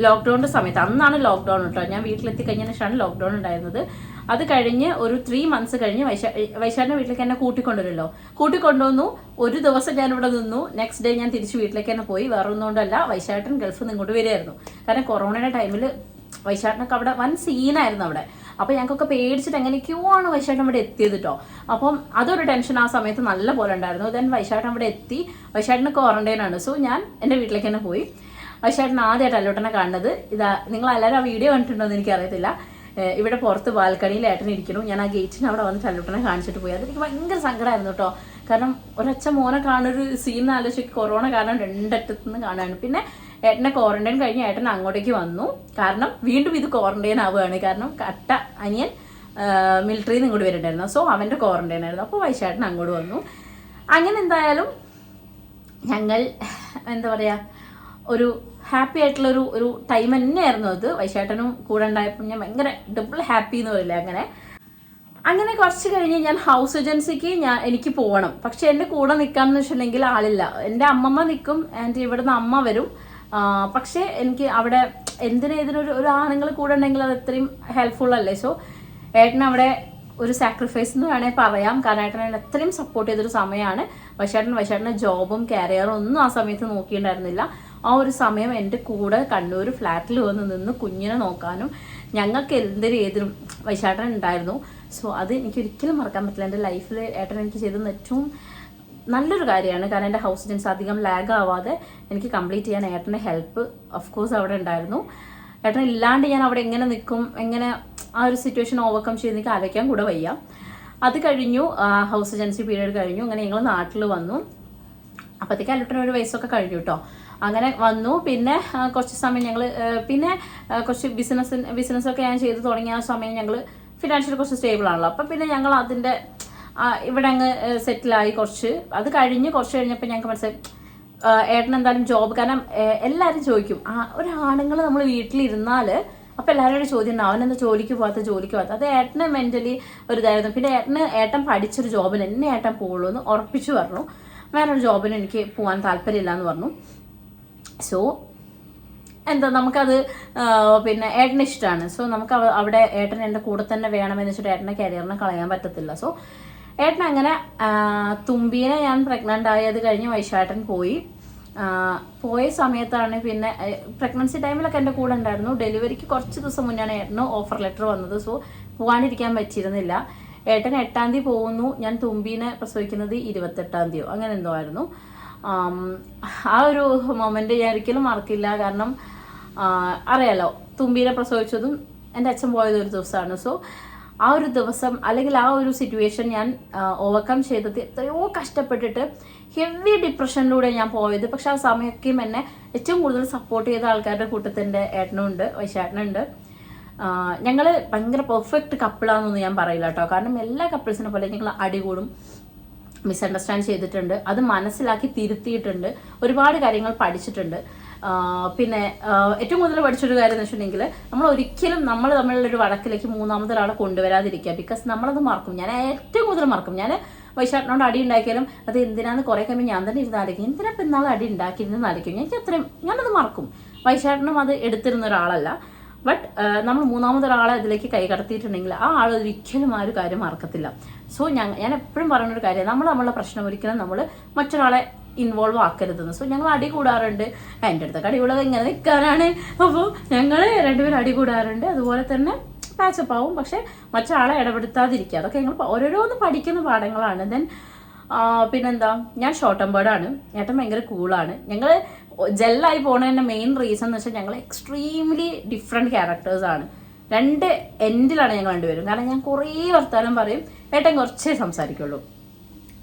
ലോക്ക്ഡൌണിന്റെ സമയത്ത്. അന്നാണ് ലോക്ക്ഡൗൺ കേട്ടോ. ഞാൻ വീട്ടിലെത്തി കഴിഞ്ഞതിന് ശേഷമാണ് ലോക്ക്ഡൗൺ ഉണ്ടായിരുന്നത്. അത് കഴിഞ്ഞ് ഒരു ത്രീ മന്ത്സ് കഴിഞ്ഞ് വൈശാ വൈശാഖിന്റെ വീട്ടിലേക്ക് എന്നെ കൂട്ടിക്കൊണ്ടുവരുമല്ലോ കൂട്ടിക്കൊണ്ടുവന്നു. ഒരു ദിവസം ഞാൻ ഇവിടെ നിന്നു. നെക്സ്റ്റ് ഡേ ഞാൻ തിരിച്ച് വീട്ടിലേക്ക് തന്നെ പോയി. വേറെ ഒന്നുകൊണ്ടല്ല വൈശാഖൻ ഗൾഫിൽ നിന്ന് ഇങ്ങോട്ട് വരികയായിരുന്നു. കാരണം കൊറോണയുടെ ടൈമിൽ വൈശാഖിനൊക്കെ അവിടെ വൻ സീനായിരുന്നു അവിടെ. അപ്പൊ ഞങ്ങൾക്കൊക്കെ പേടിച്ചിട്ട് എങ്ങനെയൊക്കെയോ ആണ് വൈശാട്ടം അവിടെ എത്തിയത് കേട്ടോ അപ്പം അതൊരു ടെൻഷൻ ആ സമയത്ത് നല്ല പോലെ ഉണ്ടായിരുന്നു. ദെൻ വൈശാട്ടം അവിടെ എത്തി. വൈശാട്ടിന് ക്വാറന്റൈൻ ആണ്. സോ ഞാൻ എന്റെ വീട്ടിലേക്ക് തന്നെ പോയി. വൈശാട്ടൻ ആദ്യമായിട്ട് അല്ലോട്ടനെ കാണുന്നത്. ഇതാ നിങ്ങൾ എല്ലാവരും ആ വീഡിയോ കണ്ടിട്ടുണ്ടോ എന്ന് എനിക്കറിയത്തില്ല. ഇവിടെ പുറത്ത് ബാൽക്കണിയിൽ ഏട്ടൻ ഇരിക്കുന്നു. ഞാൻ ആ ഗേറ്റിന് അവിടെ വന്ന് ചല്ലുട്ടനെ കാണിച്ചിട്ട് പോയി. അതെനിക്ക് ഭയങ്കര സങ്കടമായിരുന്നു കേട്ടോ കാരണം ഒരച്ഛ മോനെ കാണൊരു സീൻ ആലോചിച്ച് കൊറോണ കാരണം രണ്ടറ്റത്തുനിന്ന് കാണാണ് പിന്നെ ഏട്ടനെ ക്വാറന്റൈൻ കഴിഞ്ഞ് ഏട്ടൻ അങ്ങോട്ടേക്ക് വന്നു. കാരണം വീണ്ടും ഇത് ക്വാറന്റൈൻ ആവുകയാണ്. കാരണം കട്ട അനിയൻ മിലിറ്ററിയിൽ നിന്ന് ഇങ്ങോട്ട് വരുന്നുണ്ടായിരുന്നു സോ അവന്റെ ക്വാറന്റൈൻ ആയിരുന്നു. അപ്പോൾ വൈശാട്ടൻ അങ്ങോട്ട് വന്നു. അങ്ങനെ എന്തായാലും ഞങ്ങൾ എന്താ പറയുക ഒരു ഹാപ്പി ആയിട്ടുള്ള ഒരു ഒരു ടൈം തന്നെയായിരുന്നു അത്. വൈശാട്ടനും കൂടെ ഉണ്ടായപ്പോൾ ഞാൻ ഭയങ്കര ഡബിൾ ഹാപ്പി എന്ന് പറയില്ല അങ്ങനെ. അങ്ങനെ കുറച്ച് കഴിഞ്ഞ് ഞാൻ ഹൗസ് ഏജൻസിക്ക് ഞാൻ എനിക്ക് പോകണം. പക്ഷെ എന്റെ കൂടെ നിൽക്കാമെന്ന് വെച്ചിട്ടുണ്ടെങ്കിൽ ആളില്ല. എന്റെ അമ്മമ്മ നിൽക്കും ആൻഡ് ഇവിടുന്ന് അമ്മ വരും. പക്ഷേ എനിക്ക് അവിടെ എന്തിനും ഇതിനൊരു ഒരു ആണുങ്ങൾ കൂടെ ഉണ്ടെങ്കിൽ അത് ഇത്രയും ഹെൽപ്ഫുൾ അല്ലേ? സോ ഏട്ടൻ അവിടെ ഒരു സാക്രിഫൈസ് എന്ന് വേണേൽ പറയാം. കാരണം ഏട്ടൻ അത്രയും സപ്പോർട്ട് ചെയ്തൊരു സമയമാണ്. വൈശാട്ടൻ വൈശാട്ടന്റെ ജോബും കരിയറും ഒന്നും ആ സമയത്ത് നോക്കിയിട്ടുണ്ടായിരുന്നില്ല. ആ ഒരു സമയം എന്റെ കൂടെ കണ്ണൂർ ഫ്ലാറ്റിൽ വന്ന് നിന്ന് കുഞ്ഞിനെ നോക്കാനും ഞങ്ങൾക്ക് എന്തിനും ഏതിനും വൈശാട്ടൻ ഉണ്ടായിരുന്നു. സോ അത് എനിക്ക് ഒരിക്കലും മറക്കാൻ പറ്റില്ല. എന്റെ ലൈഫിൽ ഏട്ടൻ എനിക്ക് ചെയ്തതെന്ന് ഏറ്റവും നല്ലൊരു കാര്യമാണ്. കാരണം എന്റെ ഹൗസ് ജെൻസ് അധികം ലാഗ് ആവാതെ എനിക്ക് കംപ്ലീറ്റ് ചെയ്യാൻ ഏട്ടന്റെ ഹെൽപ്പ് ഓഫ് കോഴ്സ് അവിടെ ഉണ്ടായിരുന്നു. ഏട്ടൻ ഇല്ലാണ്ട് ഞാൻ അവിടെ എങ്ങനെ നിൽക്കും എങ്ങനെ ആ ഒരു സിറ്റുവേഷൻ ഓവർകം ചെയ്ത് എനിക്ക് ആലോചിക്കാൻ കൂടെ വയ്യ. അത് കഴിഞ്ഞു ഹൗസ് ഏജൻസി പീരീഡ് കഴിഞ്ഞു. അങ്ങനെ ഞങ്ങൾ നാട്ടിൽ വന്നു. അപ്പോഴത്തേക്ക് അല്ലുട്ടന് ഒരു വയസ്സൊക്കെ കഴിഞ്ഞു കേട്ടോ അങ്ങനെ വന്നു. പിന്നെ കുറച്ച് സമയം ഞങ്ങൾ പിന്നെ കുറച്ച് ബിസിനസ് ബിസിനസ്സൊക്കെ ഞാൻ ചെയ്ത് തുടങ്ങിയ ആ സമയം ഞങ്ങൾ ഫിനാൻഷ്യൽ കുറച്ച് സ്റ്റേബിൾ ആണല്ലോ. അപ്പം പിന്നെ ഞങ്ങൾ അതിന്റെ ഇവിടെ അങ്ങ് സെറ്റിലായി കുറച്ച്. അത് കഴിഞ്ഞ് കുറച്ച് കഴിഞ്ഞപ്പോൾ ഞങ്ങൾക്ക് മനസ്സിലായി ഏട്ടൻ എന്തായാലും ജോബ് കാരണം എല്ലാവരും ചോദിക്കും ആ ഒരു ആണുങ്ങൾ നമ്മൾ വീട്ടിലിരുന്നാൽ അപ്പൊ എല്ലാവരുടെ ചോദ്യം ഉണ്ടാവും അവനെന്താ ജോലിക്ക് പോകാത്ത ജോലിക്ക് പോകാത്ത അത് ഏട്ടനെ മെന്റലി ഒരു ഇതായിരുന്നു. പിന്നെ ഏട്ടന് ഏട്ടൻ പഠിച്ചൊരു ജോബിന് എന്നെ ഏട്ടൻ പോകുള്ളൂ എന്ന് ഉറപ്പിച്ചു പറഞ്ഞു. വേറൊരു ജോബിന് എനിക്ക് പോകാൻ താല്പര്യമില്ല എന്ന് പറഞ്ഞു. സോ എന്താ നമുക്കത് പിന്നെ ഏട്ടന് ഇഷ്ടമാണ് സോ നമുക്ക് അവിടെ ഏട്ടൻ എന്റെ കൂടെ തന്നെ വേണമെന്ന് വെച്ചിട്ട് ഏട്ടന്റെ കരിയറിനെ കളയാൻ പറ്റത്തില്ല. സോ ഏട്ടൻ അങ്ങനെ തുമ്പീനെ ഞാൻ പ്രഗ്നന്റ് ആയത് കഴിഞ്ഞ് വൈശാട്ടൻ പോയി. പോയ സമയത്താണ് പിന്നെ പ്രഗ്നൻസി ടൈമിലൊക്കെ എന്റെ കൂടെ ഉണ്ടായിരുന്നു. ഡെലിവറിക്ക് കുറച്ച് ദിവസം മുന്നാണ് ഏട്ടന് ഓഫർ ലെറ്റർ വന്നത്. സോ പോകാണ്ടിരിക്കാൻ പറ്റിയിരുന്നില്ല. ഏട്ടൻ എട്ടാം തീയതി പോകുന്നു. ഞാൻ തുമ്പീനെ പ്രസവിക്കുന്നത് ഇരുപത്തെട്ടാം തീയതിയോ അങ്ങനെ എന്തോ ആയിരുന്നു. ആ ഒരു മൊമെന്റ് ഞാൻ ഒരിക്കലും മറക്കില്ല. കാരണം അറിയാലോ തുമ്പീനെ പ്രസവിച്ചതും എന്റെ അച്ഛൻ പോയത് ഒരു ദിവസമാണ്. സോ ആ ഒരു ദിവസം അല്ലെങ്കിൽ ആ ഒരു സിറ്റുവേഷൻ ഞാൻ ഓവർകം ചെയ്തത് എത്രയോ കഷ്ടപ്പെട്ടിട്ട് ഹെവി ഡിപ്രഷനിലൂടെ ഞാൻ പോയത്. പക്ഷെ ആ സമയമൊക്കെയും എന്നെ ഏറ്റവും കൂടുതൽ സപ്പോർട്ട് ചെയ്ത ആൾക്കാരുടെ കൂട്ടത്തിന്റെ ഏട്ടനുണ്ട് വൈശാട്ടനുണ്ട് ഞങ്ങൾ ഭയങ്കര പെർഫെക്റ്റ് കപ്പിളാണെന്നൊന്നും ഞാൻ പറയില്ല കേട്ടോ. കാരണം എല്ലാ കപ്പിൾസിനെ പോലെ ഞങ്ങൾ അടികൂടും മിസ്അണ്ടർസ്റ്റാൻഡ് ചെയ്തിട്ടുണ്ട്. അത് മനസ്സിലാക്കി തിരുത്തിയിട്ടുണ്ട്. ഒരുപാട് കാര്യങ്ങൾ പഠിച്ചിട്ടുണ്ട്. പിന്നെ ഏറ്റവും കൂടുതൽ പഠിച്ചൊരു കാര്യം എന്ന് വെച്ചിട്ടുണ്ടെങ്കിൽ നമ്മൾ ഒരിക്കലും നമ്മൾ തമ്മിലുള്ള ഒരു വഴക്കിലേക്ക് മൂന്നാമതൊരാളെ കൊണ്ടുവരാതിരിക്കുക. ബിക്കോസ് നമ്മളത് മറക്കും. ഞാൻ ഏറ്റവും കൂടുതൽ മറക്കും. ഞാൻ വൈശാട്ടിനോട് അടി ഉണ്ടാക്കിയാലും അത് എന്തിനാന്ന് കുറെ കഴിയുമ്പോൾ ഞാൻ തന്നെ ഇരുന്ന് ആലോചിക്കും. എന്തിനാ ഇപ്പം അടി ഉണ്ടാക്കിയിരുന്ന് ആലോചിക്കും. എനിക്ക് അത്രയും ഞാനത് മറക്കും. വൈശാട്ടിനും അത് എടുത്തിരുന്ന ഒരാളല്ല ബട്ട് നമ്മൾ മൂന്നാമതൊരാളെ അതിലേക്ക് കൈ കടത്തിയിട്ടുണ്ടെങ്കിൽ ആ ആൾ ഒരിക്കലും ആ ഒരു കാര്യം മറക്കത്തില്ല. സോ ഞാൻ ഞാൻ എപ്പോഴും പറയുന്ന ഒരു കാര്യം നമ്മൾ നമ്മളുടെ പ്രശ്നം ഒരിക്കലും നമ്മൾ മറ്റൊരാളെ ഇൻവോൾവ് ആക്കരുതെന്ന്. സോ ഞങ്ങൾ അടി കൂടാറുണ്ട്. എന്റെ അടുത്തൊക്കെ അടി കൂടാതെ ഇങ്ങനെ നിൽക്കാനാണ്. അപ്പോൾ ഞങ്ങൾ രണ്ടുപേരും അടി കൂടാറുണ്ട്. അതുപോലെ തന്നെ പാച്ചപ്പ് ആവും. പക്ഷെ മറ്റാളെ ഇടപെടുത്താതിരിക്കുക. അതൊക്കെ ഞങ്ങൾ ഓരോരോന്ന് പഠിക്കുന്ന പാഠങ്ങളാണ്. ദെൻ പിന്നെന്താ? ഞാൻ ഷോർട്ട് ആണ്. ഏട്ടൻ ഭയങ്കര കൂളാണ് ഞങ്ങൾ ജെല്ലായി പോണതിന്റെ മെയിൻ റീസൺ എന്ന് വെച്ചാൽ ഞങ്ങൾ എക്സ്ട്രീംലി ക്യാരക്ടേഴ്സ് ആണ്. രണ്ട് എൻഡിലാണ് ഞങ്ങൾ രണ്ടുപേരും. കാരണം ഞാൻ കുറേ വർത്താനം പറയും. ഏട്ടൻ കുറച്ചേ സംസാരിക്കുള്ളൂ.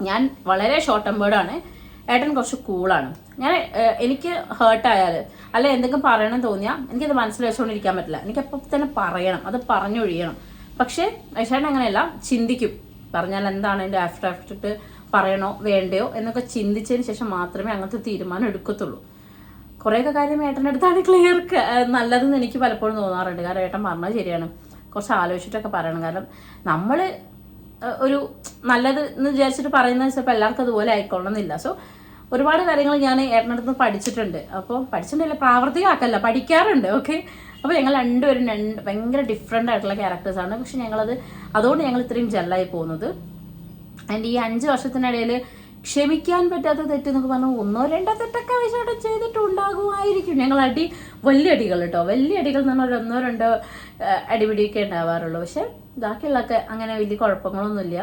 ഞാൻ വളരെ ഷോർട്ട് ആണ്. ഏട്ടൻ കുറച്ച് കൂളാണ്. ഞാൻ എനിക്ക് ഹേർട്ട് ആയാൽ അല്ലെ എന്തെങ്കിലും പറയണം തോന്നിയാൽ എനിക്കത് മനസ്സിൽ വെച്ചുകൊണ്ടിരിക്കാൻ പറ്റില്ല. എനിക്ക് അപ്പം തന്നെ പറയണം അത് പറഞ്ഞൊഴിയണം. പക്ഷേ ഐഷാട്ടൻ അങ്ങനെയല്ല ചിന്തിക്കും. പറഞ്ഞാൽ എന്താണ് എന്റെ ആഫ്റ്റർ ആഫ്റ്റർ പറയണോ വേണ്ടയോ എന്നൊക്കെ ചിന്തിച്ചതിന് ശേഷം മാത്രമേ അങ്ങനത്തെ തീരുമാനം എടുക്കത്തുള്ളൂ. കുറേയൊക്കെ കാര്യം ഏട്ടന്റെ അടുത്താണ് ക്ലിയർ നല്ലതെന്ന് എനിക്ക് പലപ്പോഴും തോന്നാറുണ്ട്. കാരണം ഏട്ടൻ പറഞ്ഞത് ശരിയാണ്. കുറച്ച് ആലോചിച്ചിട്ടൊക്കെ പറയണം. കാരണം നമ്മൾ ഒരു നല്ലത് എന്ന് വിചാരിച്ചിട്ട് പറയുന്നത് ചിലപ്പോൾ എല്ലാവർക്കും അതുപോലെ ആയിക്കൊള്ളണമെന്നില്ല. സോ ഒരുപാട് കാര്യങ്ങൾ ഞാൻ ഏട്ടനടുത്ത് പഠിച്ചിട്ടുണ്ട്. അപ്പോൾ പഠിച്ചിട്ടില്ല പ്രാവർത്തികമാക്കല്ല പഠിക്കാറുണ്ട് ഓക്കെ അപ്പോൾ ഞങ്ങൾ രണ്ടുപേരും രണ്ട് ഭയങ്കര ഡിഫറെന്റ് ആയിട്ടുള്ള ക്യാരക്ടേഴ്സാണ് പക്ഷെ ഞങ്ങളത് അതുകൊണ്ട് ഞങ്ങൾ ഇത്രയും ജെല്ലായി പോകുന്നത്. ആൻഡ് ഈ അഞ്ച് വർഷത്തിനിടയിൽ ക്ഷമിക്കാൻ പറ്റാത്ത തെറ്റ് എന്നൊക്കെ പറഞ്ഞാൽ ഒന്നോ രണ്ടോ തെറ്റൊക്കെ വിശേഷം ചെയ്തിട്ടുണ്ടാകുമായിരിക്കും. ഞങ്ങൾ അടി വലിയ അടികൾ കേട്ടോ. വലിയ അടികൾ എന്ന് പറഞ്ഞാൽ ഒന്നോ രണ്ടോ അടിപിടിയൊക്കെ ഉണ്ടാവാറുള്ളൂ. പക്ഷെ ബാക്കിയുള്ളതൊക്കെ അങ്ങനെ വലിയ കുഴപ്പങ്ങളൊന്നുമില്ല.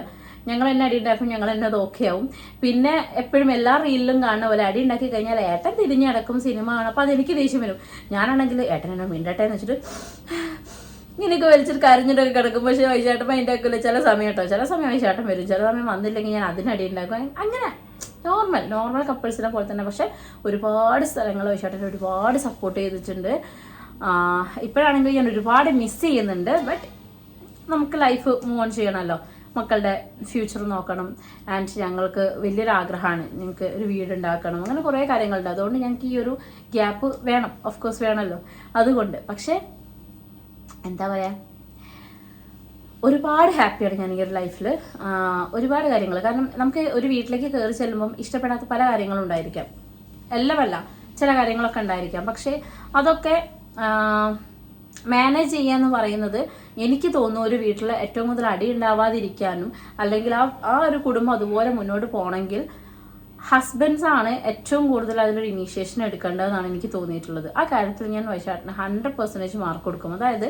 ഞങ്ങൾ എന്നെ അടി ഉണ്ടാക്കും ഞങ്ങൾ എന്നെ അത് ആവും. പിന്നെ എപ്പോഴും എല്ലാ റീലിലും കാണുന്ന പോലെ അടി ഉണ്ടാക്കി കഴിഞ്ഞാൽ ഏട്ടൻ തിരിഞ്ഞടക്കും സിനിമ കാണും അപ്പം അതെനിക്ക് ദേഷ്യം വരും. ഞാനാണെങ്കിൽ ഏട്ടൻ എന്നെ മിണ്ടട്ടെ എന്ന് വെച്ചിട്ട് ഇങ്ങനെയൊക്കെ വലിച്ചിട്ട് കരഞ്ഞിട്ടൊക്കെ കിടക്കും പക്ഷെ വൈശാട്ടം അതിന്റെ ആക്കില്ല ചില സമയം കേട്ടോ ചില സമയം വൈശാട്ടം വരും. ചില സമയം വന്നില്ലെങ്കിൽ ഞാൻ അതിനടി ഉണ്ടാക്കും. അങ്ങനെ നോർമൽ നോർമൽ കപ്പിൾസിനെ പോലെ തന്നെ. പക്ഷെ ഒരുപാട് സ്ഥലങ്ങൾ വൈശാട്ടനെ ഒരുപാട് സപ്പോർട്ട് ചെയ്തിട്ടുണ്ട്. ഇപ്പോഴാണെങ്കിൽ ഞാൻ ഒരുപാട് മിസ് ചെയ്യുന്നുണ്ട്. ബട്ട് നമുക്ക് ലൈഫ് മൂവ് ഓൺ ചെയ്യണമല്ലോ മക്കളുടെ ഫ്യൂച്ചർ നോക്കണം. ആൻഡ് ഞങ്ങൾക്ക് വലിയൊരു ആഗ്രഹമാണ്. ഞങ്ങൾക്ക് ഒരു വീട് ഉണ്ടാക്കണം. അങ്ങനെ കുറേ കാര്യങ്ങളുണ്ട്. അതുകൊണ്ട് ഞങ്ങൾക്ക് ഈ ഒരു ഗ്യാപ്പ് വേണം. ഓഫ് കോഴ്സ് വേണമല്ലോ അതുകൊണ്ട്. പക്ഷേ എന്താ പറയാ? ഒരുപാട് ഹാപ്പിയാണ് ഞാൻ ഈ ഒരു ലൈഫിൽ ഒരുപാട് കാര്യങ്ങൾ കാരണം നമുക്ക് ഒരു വീട്ടിലേക്ക് കയറി ചെല്ലുമ്പം ഇഷ്ടപ്പെടാത്ത പല കാര്യങ്ങളും ഉണ്ടായിരിക്കാം. എല്ലാമല്ല ചില കാര്യങ്ങളൊക്കെ ഉണ്ടായിരിക്കാം. പക്ഷേ അതൊക്കെ മാനേജ് ചെയ്യുക ചെയ്യാന്ന് പറയുന്നത് എനിക്ക് തോന്നുന്നു ഒരു വീട്ടിൽ ഏറ്റവും കൂടുതൽ അടി ഉണ്ടാവാതിരിക്കാനും അല്ലെങ്കിൽ ആ ആ ഒരു കുടുംബം അതുപോലെ മുന്നോട്ട് പോകണമെങ്കിൽ ഹസ്ബൻഡ്സ് ആണ് ഏറ്റവും കൂടുതൽ അതിനൊരു ഇനീഷ്യേഷൻ എടുക്കേണ്ടതെന്നാണ് എനിക്ക് തോന്നിയിട്ടുള്ളത്. ആ കാര്യത്തിൽ ഞാൻ വൈശാട്ടിന് ഹൺഡ്രഡ് പെർസെന്റേജ് മാർക്ക് കൊടുക്കും. അതായത്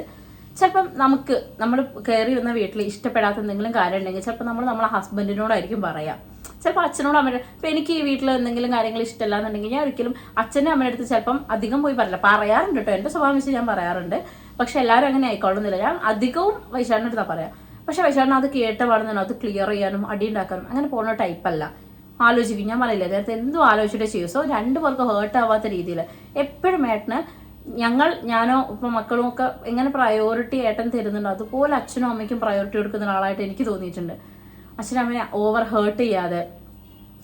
ചിലപ്പം നമുക്ക് നമ്മൾ കയറി വന്ന വീട്ടിൽ ഇഷ്ടപ്പെടാത്ത എന്തെങ്കിലും കാര്യം ഉണ്ടെങ്കിൽ ചിലപ്പോൾ നമ്മൾ നമ്മളെ ഹസ്ബൻഡിനോടായിരിക്കും പറയാം. ചിലപ്പോൾ അച്ഛനോട് അമ്മയുടെ ഇപ്പം എനിക്ക് ഈ വീട്ടിൽ എന്തെങ്കിലും കാര്യങ്ങൾ ഇഷ്ടമല്ല എന്നുണ്ടെങ്കിൽ ഞാൻ ഒരിക്കലും അച്ഛന്റെ അമ്മയുടെ അടുത്ത് ചിലപ്പം അധികം പോയി പറയില്ല. പറയാറുണ്ട് കേട്ടോ എന്റെ സ്വഭാവം വെച്ച് ഞാൻ പറയാറുണ്ട്. പക്ഷെ എല്ലാവരും അങ്ങനെ ആയിക്കോളുന്നില്ല ഞാൻ അധികവും വൈശാടിന്റെ അടുത്താണ് പറയാം. പക്ഷെ വൈശാടിന് അത് കേട്ട അത് ക്ലിയർ ചെയ്യാനും അടി ഉണ്ടാക്കാനും അങ്ങനെ പോകുന്ന ടൈപ്പല്ല ആലോചിക്കും. ഞാൻ പറയില്ല നേരത്തെ എന്തും ആലോചിച്ചിട്ട് ചെയ്യും. സോ രണ്ടു പേർക്ക് ഹേർട്ട് ആവാത്ത രീതിയിൽ എപ്പോഴും ഏട്ടന് ഞങ്ങൾ ഞാനോ ഇപ്പൊ മക്കളും ഒക്കെ എങ്ങനെ പ്രയോറിറ്റി ഏട്ടൻ തരുന്നുണ്ടോ? അതുപോലെ അച്ഛനും അമ്മയ്ക്കും പ്രയോറിറ്റി കൊടുക്കുന്ന ഒരാളായിട്ട് എനിക്ക് തോന്നിയിട്ടുണ്ട്. അച്ഛനും അമ്മയെ ഓവർ ഹേർട്ട് ചെയ്യാതെ.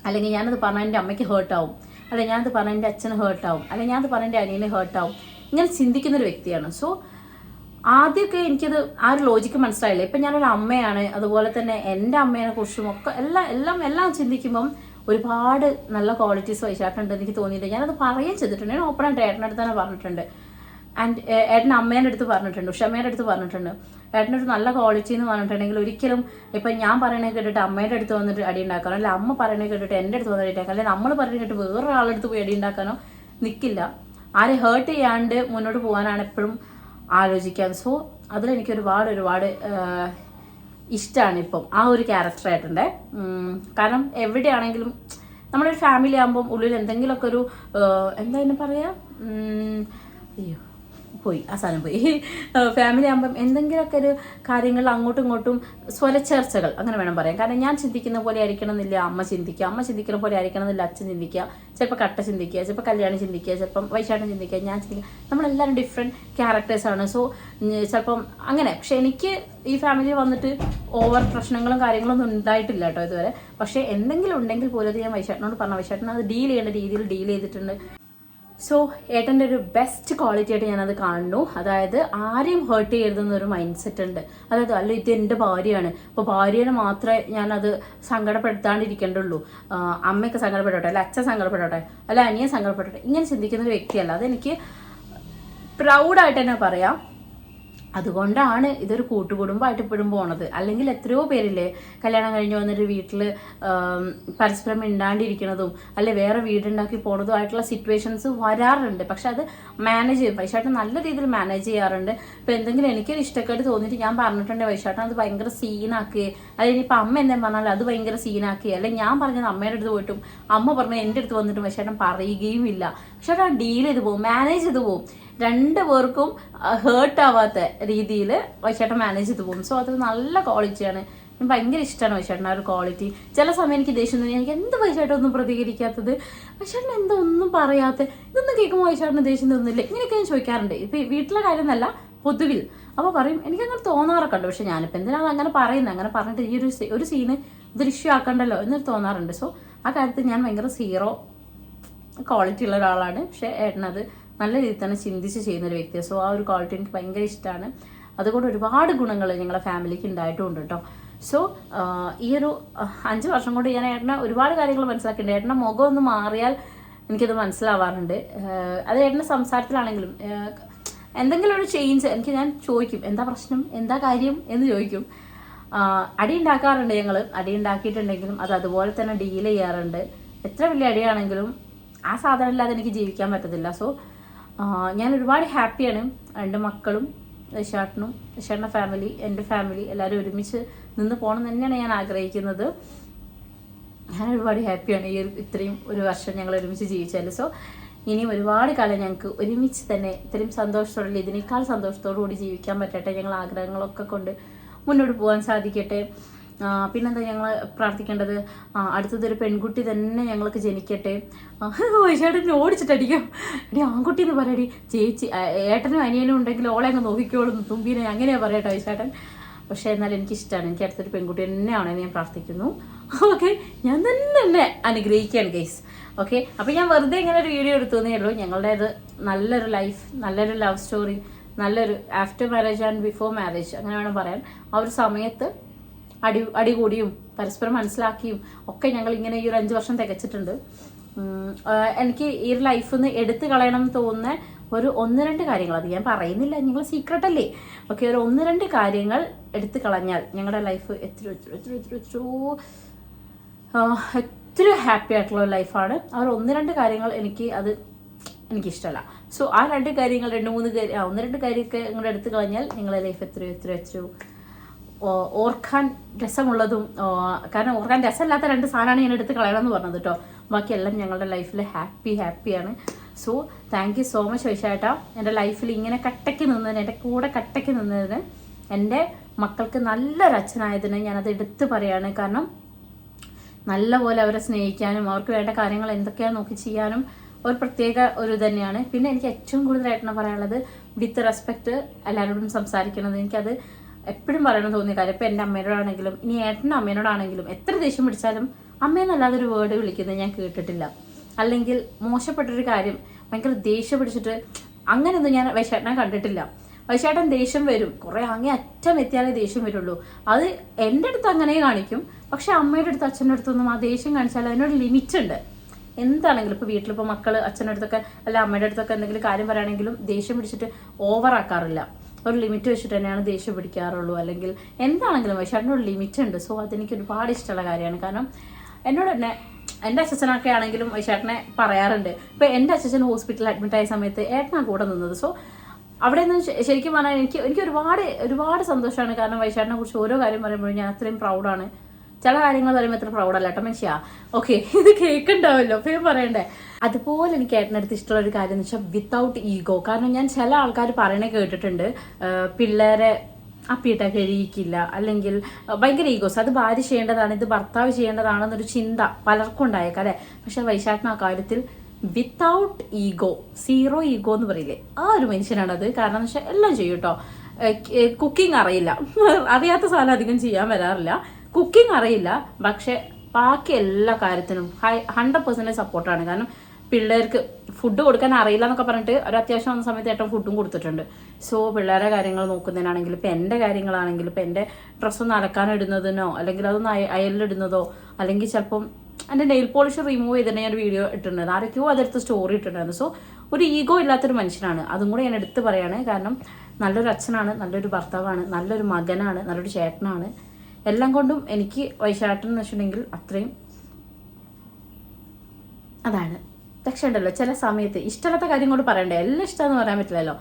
അല്ലെങ്കിൽ ഞാനത് പറഞ്ഞാൽ എന്റെ അമ്മയ്ക്ക് ഹേർട്ടാവും അല്ലെങ്കിൽ ഞാനത് പറഞ്ഞാൽ എന്റെ അച്ഛന് ഹേർട്ടാവും അല്ലെങ്കിൽ ഞാനത് പറഞ്ഞാൽ എന്റെ അനിയന് ഹേർട്ടാവും ഇങ്ങനെ ചിന്തിക്കുന്ന ഒരു വ്യക്തിയാണ്. സോ ആദ്യമൊക്കെ എനിക്കത് ആ ഒരു ലോജിക്ക് മനസ്സിലായില്ല. ഇപ്പം ഞാനൊരു അമ്മയാണ്. അതുപോലെ തന്നെ എന്റെ അമ്മേനെ കുറിച്ചും ഒക്കെ എല്ലാം എല്ലാം എല്ലാം ചിന്തിക്കുമ്പം ഒരുപാട് നല്ല ക്വാളിറ്റീസ് വൈശാട്ടുണ്ട് എനിക്ക് തോന്നിയിട്ടുണ്ട്. ഞാനത് പറയുകയും ചെയ്തിട്ടുണ്ട്. ഞാൻ ഓപ്പണായിട്ട് ഏട്ടന്റെ അടുത്ത് തന്നെ പറഞ്ഞിട്ടുണ്ട്. ആൻഡ് ഏട്ടൻ അമ്മേന്റെ അടുത്ത് പറഞ്ഞിട്ടുണ്ട്. ഉഷമ്മേന്റെ അടുത്ത് പറഞ്ഞിട്ടുണ്ട്. ഏട്ടന്റെ ഒരു നല്ല ക്വാളിറ്റി എന്ന് പറഞ്ഞിട്ടുണ്ടെങ്കിൽ ഒരിക്കലും ഇപ്പം ഞാൻ പറയണേ കേട്ടിട്ട് അമ്മയുടെ അടുത്ത് വന്നിട്ട് അടി ഉണ്ടാക്കാനോ അല്ലെങ്കിൽ അമ്മ പറയണേ കേട്ടിട്ട് എന്റെ അടുത്ത് വന്നിട്ട് അടി ഉണ്ടാക്കാനോ അല്ലെങ്കിൽ നമ്മൾ പറയണേ കേട്ട് വേറൊരാളുടെ അടുത്ത് പോയി അടി ഉണ്ടാക്കാനോ നിൽക്കില്ല ആരെ ഹേർട്ട് ചെയ്യാണ്ട് മുന്നോട്ട് പോകാനാണ് എപ്പോഴും ആലോചിക്കാൻ സോ അതിലെനിക്ക് ഒരുപാട് ഒരുപാട് ഇഷ്ടമാണ് ഇപ്പം ആ ഒരു ക്യാരക്ടർ ആയിട്ടുണ്ട് കാരണം എവിടെയാണെങ്കിലും നമ്മളൊരു ഫാമിലി ആകുമ്പം ഉള്ളിൽ എന്തെങ്കിലുമൊക്കെ ഒരു എന്താ അതിന് പറയാ? അയ്യോ. പോയി ആ സാധനം പോയി. [laughs] ഫാമിലി ആകുമ്പം എന്തെങ്കിലുമൊക്കെ ഒരു കാര്യങ്ങൾ അങ്ങോട്ടും ഇങ്ങോട്ടും സ്വലച്ചേർച്ചകൾ അങ്ങനെ വേണം പറയാം കാരണം ഞാൻ ചിന്തിക്കുന്ന പോലെ ആയിരിക്കണം എന്നില്ല അമ്മ ചിന്തിക്കുക. അമ്മ ചിന്തിക്കുന്ന പോലെ ആയിരിക്കണം എന്നില്ല അച്ഛൻ ചിന്തിക്കുക. ചിലപ്പോൾ കട്ട ചിന്തിക്കുക ചിലപ്പോൾ കല്യാണം ചിന്തിക്കുക ചിലപ്പം വൈശാഠം ചിന്തിക്കുക ഞാൻ ചിന്തിക്കുക. നമ്മളെല്ലാവരും ഡിഫറെന്റ് ക്യാരക്ടേഴ്സാണ് സോ ചിലപ്പം അങ്ങനെ. പക്ഷെ എനിക്ക് ഈ ഫാമിലി വന്നിട്ട് ഓവർ പ്രശ്നങ്ങളും കാര്യങ്ങളൊന്നും ഉണ്ടായിട്ടില്ല കേട്ടോ ഇതുവരെ. പക്ഷേ എന്തെങ്കിലും ഉണ്ടെങ്കിൽ പോലും ഞാൻ വൈശാഖനോട് പറഞ്ഞ വൈശാഖൻ അത് ഡീൽ ചെയ്യേണ്ട രീതിയിൽ ഡീൽ ചെയ്തിട്ടുണ്ട്. സോ ഏട്ടന്റെ ഒരു ബെസ്റ്റ് ക്വാളിറ്റി ആയിട്ട് ഞാനത് കാണുന്നു. അതായത് ആരെയും ഹേർട്ട് ചെയ്യരുതെന്നൊരു മൈൻഡ് സെറ്റ് ഉണ്ട്. അതായത് അല്ല ഇത് എന്റെ ഭാര്യയാണ്. അപ്പോൾ ഭാര്യയുടെ മാത്രമേ ഞാനത് സങ്കടപ്പെടുത്താണ്ടിരിക്കേണ്ടുള്ളൂ. അമ്മയൊക്കെ സങ്കടപ്പെട്ടോട്ടെ അല്ല അച്ഛൻ സങ്കടപ്പെട്ടോട്ടെ അല്ല അനിയൻ സങ്കടപ്പെട്ടോട്ടെ ഇങ്ങനെ ചിന്തിക്കുന്ന ഒരു വ്യക്തിയല്ല. അതെനിക്ക് പ്രൗഡായിട്ട് തന്നെ പറയാം. അതുകൊണ്ടാണ് ഇതൊരു കൂട്ടുകുടുംബമായിട്ട് ഇപ്പോഴും പോണത്. അല്ലെങ്കിൽ എത്രയോ പേരില്ലേ കല്യാണം കഴിഞ്ഞ് വന്നിട്ട് വീട്ടിൽ പരസ്പരം മിണ്ടാണ്ടിരിക്കുന്നതും അല്ലെ വേറെ വീടുണ്ടാക്കി പോണതും ആയിട്ടുള്ള സിറ്റുവേഷൻസ് വരാറുണ്ട്. പക്ഷെ അത് മാനേജ് ചെയ്യും. വൈശാട്ടൻ നല്ല രീതിയിൽ മാനേജ് ചെയ്യാറുണ്ട്. ഇപ്പൊ എന്തെങ്കിലും എനിക്കൊരു ഇഷ്ടക്കേട് തോന്നിയിട്ട് ഞാൻ പറഞ്ഞിട്ടുണ്ട് വൈശാട്ടൻ അത് ഭയങ്കര സീനാക്കി അല്ലെങ്കിൽ ഇപ്പൊ അമ്മ എന്തേ പറഞ്ഞാൽ അത് ഭയങ്കര സീനാക്കി അല്ലെങ്കിൽ ഞാൻ പറഞ്ഞത് അമ്മയുടെ അടുത്ത് പോയിട്ടും അമ്മ പറഞ്ഞ എന്റെ അടുത്ത് വന്നിട്ടും വൈശാട്ടൻ പറയുകയും ഇല്ല പക്ഷെ ഡീൽ ചെയ്ത് പോകും മാനേജ് ചെയ്ത് പോകും രണ്ട് പേർക്കും ഹേർട്ട് ആവാത്ത രീതിയിൽ വൈശേട്ടൻ മാനേജ് ചെയ്ത് പോകും. സോ അത് നല്ല ക്വാളിറ്റിയാണ് എനിക്ക് ഭയങ്കര ഇഷ്ടമാണ് വൈശേട്ടൻ ആ ഒരു ക്വാളിറ്റി ചില സമയം എനിക്ക് ദേഷ്യം തോന്നി. എനിക്ക് എന്ത് വൈശേട്ടൻ ഒന്നും പ്രതികരിക്കാത്തത്? വൈശേട്ടൻ എന്താ ഒന്നും പറയാത്ത? ഇതൊന്നും കേൾക്കുമ്പോൾ വൈശേട്ടന് ദേഷ്യം തോന്നില്ല. ഇങ്ങനെയൊക്കെ ഞാൻ ചോദിക്കാറുണ്ട്. ഇപ്പൊ വീട്ടിലെ കാര്യമൊന്നല്ല പൊതുവിൽ. അപ്പോൾ പറയും എനിക്ക് അങ്ങനെ തോന്നാറൊക്കെ ഉണ്ട്. പക്ഷെ ഞാനിപ്പോൾ എന്തിനാണ് അങ്ങനെ പറയുന്നത്? അങ്ങനെ പറഞ്ഞിട്ട് ഈ ഒരു ഒരു സീന് ഇതൊരു ആക്കണ്ടല്ലോ? എന്നൊരു തോന്നാറുണ്ട്. സോ ആ കാര്യത്തിൽ ഞാൻ ഭയങ്കര സീറോ ക്വാളിറ്റി ഉള്ള ഒരാളാണ്. പക്ഷേ ഏട്ടനത് നല്ല രീതിയിൽ തന്നെ ചിന്തിച്ച് ചെയ്യുന്ന ഒരു വ്യക്തിയാണ് സോ ആ ഒരു ക്വാളിറ്റി എനിക്ക് ഭയങ്കര ഇഷ്ടമാണ് അതുകൊണ്ട് ഒരുപാട് ഗുണങ്ങൾ ഞങ്ങളുടെ ഫാമിലിക്ക് ഉണ്ടായിട്ടുണ്ട് കേട്ടോ സോ ഈ ഒരു അഞ്ച് വർഷം കൊണ്ട് ഞാൻ ഏട്ടനെ ഒരുപാട് കാര്യങ്ങൾ മനസ്സിലാക്കിയിട്ടുണ്ട്. ഏട്ടന്റെ മുഖം ഒന്ന് മാറിയാൽ എനിക്കത് മനസ്സിലാവാറുണ്ട്. അത് ഏട്ടന്റെ സംസാരത്തിലാണെങ്കിലും എന്തെങ്കിലും ഒരു ചേഞ്ച് എനിക്ക് ഞാൻ ചോദിക്കും. എന്താ പ്രശ്നം? എന്താ കാര്യം? എന്ന് ചോദിക്കും. അടി ഉണ്ടാക്കാറുണ്ട് ഞങ്ങൾ അടി ഉണ്ടാക്കിയിട്ടുണ്ടെങ്കിലും അത് അതുപോലെ തന്നെ ഡീൽ ചെയ്യാറുണ്ട്. എത്ര വലിയ അടിയാണെങ്കിലും ആ സാധനം ഇല്ലാതെ എനിക്ക് ജീവിക്കാൻ പറ്റത്തില്ല. സോ ഞാൻ ഒരുപാട് ഹാപ്പിയാണ്. എന്റെ മക്കളും ഋഷാട്ടനും ഋഷാട്ടിന്റെ ഫാമിലി എന്റെ ഫാമിലി എല്ലാവരും ഒരുമിച്ച് നിന്ന് പോകണം തന്നെയാണ് ഞാൻ ആഗ്രഹിക്കുന്നത്. ഞാൻ ഒരുപാട് ഹാപ്പിയാണ് ഈ ഇത്രയും ഒരു വർഷം ഞങ്ങൾ ഒരുമിച്ച് ജീവിച്ചാൽ സോ ഇനിയും ഒരുപാട് കാലം ഞങ്ങൾക്ക് ഒരുമിച്ച് തന്നെ ഇത്രയും സന്തോഷത്തോടെ ഇതിനേക്കാൾ സന്തോഷത്തോടു കൂടി ജീവിക്കാൻ പറ്റട്ടെ ഞങ്ങൾ ആഗ്രഹങ്ങളൊക്കെ കൊണ്ട് മുന്നോട്ട് പോകാൻ സാധിക്കട്ടെ. പിന്നെന്താ ഞങ്ങൾ പ്രാർത്ഥിക്കേണ്ടത്? അടുത്തതൊരു പെൺകുട്ടി തന്നെ ഞങ്ങൾക്ക് ജനിക്കട്ടെ. ചേട്ടൻ ഓടിച്ചിട്ടടിക്കും. എടി ആൺകുട്ടി എന്ന് പറയടി. ചേച്ചി ഏട്ടനും അനിയനും ഉണ്ടെങ്കിൽ ഓളെ അങ്ങ് നോക്കിക്കോളും തുമ്പീനെ അങ്ങനെയാ പറയട്ടെ വൈശാട്ടൻ പക്ഷെ എന്നാൽ എനിക്ക് ഇഷ്ടമാണ് എനിക്ക് അടുത്തൊരു പെൺകുട്ടി തന്നെയാണെന്ന് ഞാൻ പ്രാർത്ഥിക്കുന്നു. ഓക്കെ? ഞാൻ തന്നെ എന്നെ അനുഗ്രഹിക്കുകയാണ് ഗൈസ്. ഓക്കെ? അപ്പൊ ഞാൻ വെറുതെ ഇങ്ങനെ ഒരു വീഡിയോ എടുത്തുന്നേ ഉള്ളൂ. ഞങ്ങളുടേത് നല്ലൊരു ലൈഫ് നല്ലൊരു ലവ് സ്റ്റോറി നല്ലൊരു after marriage and before marriage അങ്ങനെ വേണം പറയാൻ. ആ ഒരു സമയത്ത് അടി അടി കൂടിയും പരസ്പരം മനസ്സിലാക്കിയും ഒക്കെ ഞങ്ങൾ ഇങ്ങനെ ഈ ഒരു അഞ്ച് വർഷം തികച്ചിട്ടുണ്ട്. എനിക്ക് ഈ ഒരു ലൈഫിൽ നിന്ന് എടുത്തു കളയണം തോന്നുന്ന ഒരു ഒന്ന് രണ്ട് കാര്യങ്ങൾ അത് ഞാൻ പറയുന്നില്ല നിങ്ങൾ സീക്രട്ട് അല്ലേ? ഓക്കെ ഒരു ഒന്ന് രണ്ട് കാര്യങ്ങൾ എടുത്തു കളഞ്ഞാൽ ഞങ്ങളുടെ ലൈഫ് എത്ര എത്ര എത്ര എത്ര എത്ര ഹാപ്പി ആയിട്ടുള്ള ലൈഫാണ് ആ ഒരു ഒന്ന് രണ്ട് കാര്യങ്ങൾ എനിക്ക് അത് എനിക്കിഷ്ടമല്ല. സോ ആ രണ്ട് കാര്യങ്ങൾ രണ്ട് മൂന്ന് കാര്യം ഒന്ന് രണ്ട് കാര്യമൊക്കെ നിങ്ങളുടെ എടുത്തു കളഞ്ഞാൽ നിങ്ങളുടെ ലൈഫ് എത്രയോ എത്രയോ എത്രയോ ഓർക്കാൻ രസമുള്ളതും കാരണം ഓർക്കാൻ രസമില്ലാത്ത രണ്ട് സാധനമാണ് ഞാൻ എടുത്ത് കളയണമെന്ന് പറഞ്ഞത് കേട്ടോ ബാക്കിയെല്ലാം ഞങ്ങളുടെ ലൈഫിൽ ഹാപ്പി ഹാപ്പിയാണ്. So thank you so much വൈശാട്ടാ എന്റെ ലൈഫിൽ ഇങ്ങനെ കട്ടയ്ക്ക് നിന്നതിന് എന്റെ കൂടെ കട്ടയ്ക്ക് നിന്നതിന് എന്റെ മക്കൾക്ക് നല്ലൊരു അച്ഛനായതിന് ഞാനത് എടുത്ത് പറയാണ്. കാരണം നല്ലപോലെ അവരെ സ്നേഹിക്കാനും അവർക്ക് വേണ്ട കാര്യങ്ങൾ എന്തൊക്കെയാണ് നോക്കി ചെയ്യാനും ഒരു പ്രത്യേക ഒരു തന്നെയാണ്. പിന്നെ എനിക്ക് ഏറ്റവും കൂടുതലായിട്ട് പറയാനുള്ളത് വിത്ത് റെസ്പെക്ട് എല്ലാവരോടും സംസാരിക്കുന്നത് എനിക്കത് എപ്പോഴും പറയണം തോന്നിയ കാര്യം. ഇപ്പം എന്റെ അമ്മയോടാണെങ്കിലും ഇനി ഏട്ടന്റെ അമ്മേനോടാണെങ്കിലും എത്ര ദേഷ്യം പിടിച്ചാലും അമ്മയെന്നല്ലാതെ ഒരു വേർഡ് വിളിക്കുന്നത് ഞാൻ കേട്ടിട്ടില്ല. അല്ലെങ്കിൽ മോശപ്പെട്ടൊരു കാര്യം ഭയങ്കര ദേഷ്യം പിടിച്ചിട്ട് അങ്ങനെയൊന്നും ഞാൻ വൈശാട്ടനെ കണ്ടിട്ടില്ല. വൈശാട്ടൻ ദേഷ്യം വരും. കുറെ അങ്ങേ അറ്റം എത്തിയാലേ ദേഷ്യം വരുള്ളൂ. അത് എന്റെ അടുത്ത് അങ്ങനെ കാണിക്കും. പക്ഷെ അമ്മയുടെ അടുത്ത് അച്ഛന്റെ അടുത്തൊന്നും ആ ദേഷ്യം കാണിച്ചാൽ അതിനൊരു ലിമിറ്റ് ഉണ്ട്. എന്താണെങ്കിലും ഇപ്പോൾ വീട്ടിലിപ്പോൾ മക്കൾ അച്ഛന്റെ അടുത്തൊക്കെ അല്ല അമ്മയുടെ അടുത്തൊക്കെ എന്തെങ്കിലും കാര്യം പറയുകയാണെങ്കിലും ദേഷ്യം പിടിച്ചിട്ട് ഓവർ ആക്കാറില്ല. ഒരു ലിമിറ്റ് വെച്ചിട്ട് തന്നെയാണ് ദേഷ്യം പിടിക്കാറുള്ളൂ. അല്ലെങ്കിൽ എന്താണെങ്കിലും പക്ഷേ അതിനൊരു ലിമിറ്റ് ഉണ്ട്. സോ അതെനിക്ക് ഒരുപാട് ഇഷ്ടമുള്ള കാര്യമാണ്. കാരണം എന്നോട് തന്നെ എന്റെ അച്ഛനൊക്കെ ആണെങ്കിലും ചേട്ടനെ പറയാറുണ്ട്. ഇപ്പൊ എന്റെ അച്ഛൻ ഹോസ്പിറ്റലിൽ അഡ്മിറ്റ് ആയ സമയത്ത് ഏട്ടനാണ് കൂടെ നിന്നത്. സോ അവിടെ നിന്ന് ശരിക്കും പറഞ്ഞാൽ എനിക്ക് എനിക്ക് ഒരുപാട് ഒരുപാട് സന്തോഷമാണ്. കാരണം വൈശാട്ടിനെ കുറിച്ച് ഓരോ കാര്യം പറയുമ്പോഴും ഞാൻ അത്രയും പ്രൗഡാണ് ചില കാര്യങ്ങൾ പറയുമ്പോൾ എത്ര പ്രൗഡല്ല കേട്ടോ മനുഷ്യ. ഓക്കെ [laughs] ഇത് കേൾക്കുണ്ടാവല്ലോ അപ്പൊ ഞാൻ പറയണ്ടേ? അതുപോലെ എനിക്ക് ഏട്ടനടുത്ത് ഇഷ്ടമുള്ള ഒരു കാര്യം എന്ന് വെച്ചാൽ വിത്തൗട്ട് ഈഗോ കാരണം ഞാൻ ചില ആൾക്കാർ പറയണേ കേട്ടിട്ടുണ്ട് പിള്ളേരെ അപ്പിയിട്ട കഴിയിക്കില്ല അല്ലെങ്കിൽ ഭയങ്കര ഈഗോസ് അത് ഭാര്യ ചെയ്യേണ്ടതാണ് ഇത് ഭർത്താവ് ചെയ്യേണ്ടതാണെന്നൊരു ചിന്ത പലർക്കും ഉണ്ടായേക്കാം അല്ലെ? പക്ഷെ വൈശാഖിന് ആ കാര്യത്തിൽ വിത്തൗട്ട് ഈഗോ സീറോ ഈഗോ എന്ന് പറയില്ലേ? ആ ഒരു മനുഷ്യനാണത്. കാരണം എന്ന് വെച്ചാൽ എല്ലാം ചെയ്യും കേട്ടോ കുക്കിംഗ് അറിയില്ല. [laughs] അറിയാത്ത സാധനം അധികം ചെയ്യാൻ വരാറില്ല. കുക്കിംഗ് അറിയില്ല പക്ഷെ ബാക്കി എല്ലാ കാര്യത്തിനും ഹൈ ഹൺഡ്രഡ് പെർസെന്റേജ് സപ്പോർട്ടാണ് കാരണം പിള്ളേർക്ക് ഫുഡ് കൊടുക്കാൻ അറിയില്ല എന്നൊക്കെ പറഞ്ഞിട്ട് ഒരു അത്യാവശ്യം വന്ന സമയത്ത് ഏട്ടൻ ഫുഡും കൊടുത്തിട്ടുണ്ട്. സോ പിള്ളേരെ കാര്യങ്ങൾ നോക്കുന്നതിനാണെങ്കിലും ഇപ്പം എന്റെ കാര്യങ്ങളാണെങ്കിലും ഇപ്പം എന്റെ ഡ്രസ്സൊന്ന് അലക്കാൻ ഇടുന്നതിനോ അല്ലെങ്കിൽ അതൊന്ന് അയലിടുന്നതോ അല്ലെങ്കിൽ ചിലപ്പം എന്റെ നെയിൽ പോളിഷ് റിമൂവ് ചെയ്തിട്ട് ഞാൻ ഒരു വീഡിയോ ഇട്ടിട്ടുണ്ടായിരുന്നു ആരൊക്കെയോ അതെടുത്ത് സ്റ്റോറി ഇട്ടിട്ടുണ്ടായിരുന്നു. സോ ഒരു ഈഗോ ഇല്ലാത്തൊരു മനുഷ്യനാണ്. അതും കൂടെ ഞാൻ എടുത്ത് പറയാണ്. കാരണം നല്ലൊരു അച്ഛനാണ് നല്ലൊരു ഭർത്താവാണ് നല്ലൊരു മകനാണ് നല്ലൊരു ചേട്ടനാണ്. എല്ലാം കൊണ്ടും എനിക്ക് വൈശാട്ടൻ എന്ന് വെച്ചിട്ടുണ്ടെങ്കിൽ അത്രയും അതാണ്. പക്ഷേ ഉണ്ടല്ലോ ചില സമയത്ത് ഇഷ്ടമല്ലാത്ത കാര്യം കൊണ്ട് പറയണ്ടേ? എല്ലാം ഇഷ്ടമെന്ന് പറയാൻ പറ്റില്ലല്ലോ.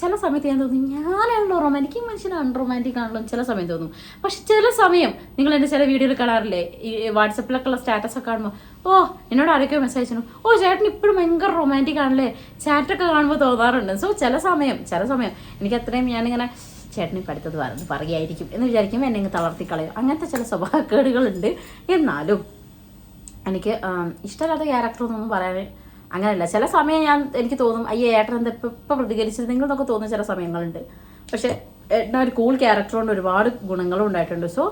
ചില സമയത്ത് ഞാൻ തോന്നും ഞാനാണല്ലോ റൊമാന്റിക് മനുഷ്യൻ അൺറൊമാന്റിക് ആണല്ലോ ചില സമയം തോന്നും. പക്ഷെ ചില സമയം നിങ്ങൾ എന്റെ ചില വീഡിയോയിൽ കാണാറില്ലേ? ഈ വാട്സപ്പിലൊക്കെ ഉള്ള സ്റ്റാറ്റസ് ഒക്കെ കാണുമ്പോൾ ഓ എന്നോട് ആരൊക്കെയോ മെസ്സേജ് അയച്ചു ഓ ചേട്ടൻ ഇപ്പോഴും ഭയങ്കര റൊമാന്റിക് ആണല്ലേ? ചാറ്റൊക്കെ കാണുമ്പോൾ തോന്നാറുണ്ട്. സോ ചില സമയം ചില സമയം എനിക്ക് അത്രയും ഞാനിങ്ങനെ ചേട്ടന് ഇപ്പം അടുത്തത് പറഞ്ഞു പറയായിരിക്കും എന്ന് വിചാരിക്കുമ്പോൾ എന്നെ ഇങ്ങ് തളർത്തി കളയും. അങ്ങനത്തെ ചില സ്വഭാവക്കേടുകളുണ്ട്. എന്നാലും എനിക്ക് ഇഷ്ടമില്ലാത്ത ക്യാരക്ടർ ഒന്നും പറയാൻ അങ്ങനെയല്ല. ചില സമയം ഞാൻ എനിക്ക് തോന്നും അയ്യേ ഏട്ടൻ എന്താ ഇപ്പം ഇപ്പം പ്രതികരിച്ചിരുന്നെങ്കിൽ എന്നൊക്കെ തോന്നുന്ന ചില സമയങ്ങളുണ്ട്. പക്ഷെ ഏട്ടൻ ഒരു കൂൾ ക്യാരക്ടർ കൊണ്ട് ഒരുപാട് ഗുണങ്ങളും ഉണ്ടായിട്ടുണ്ട്. സോ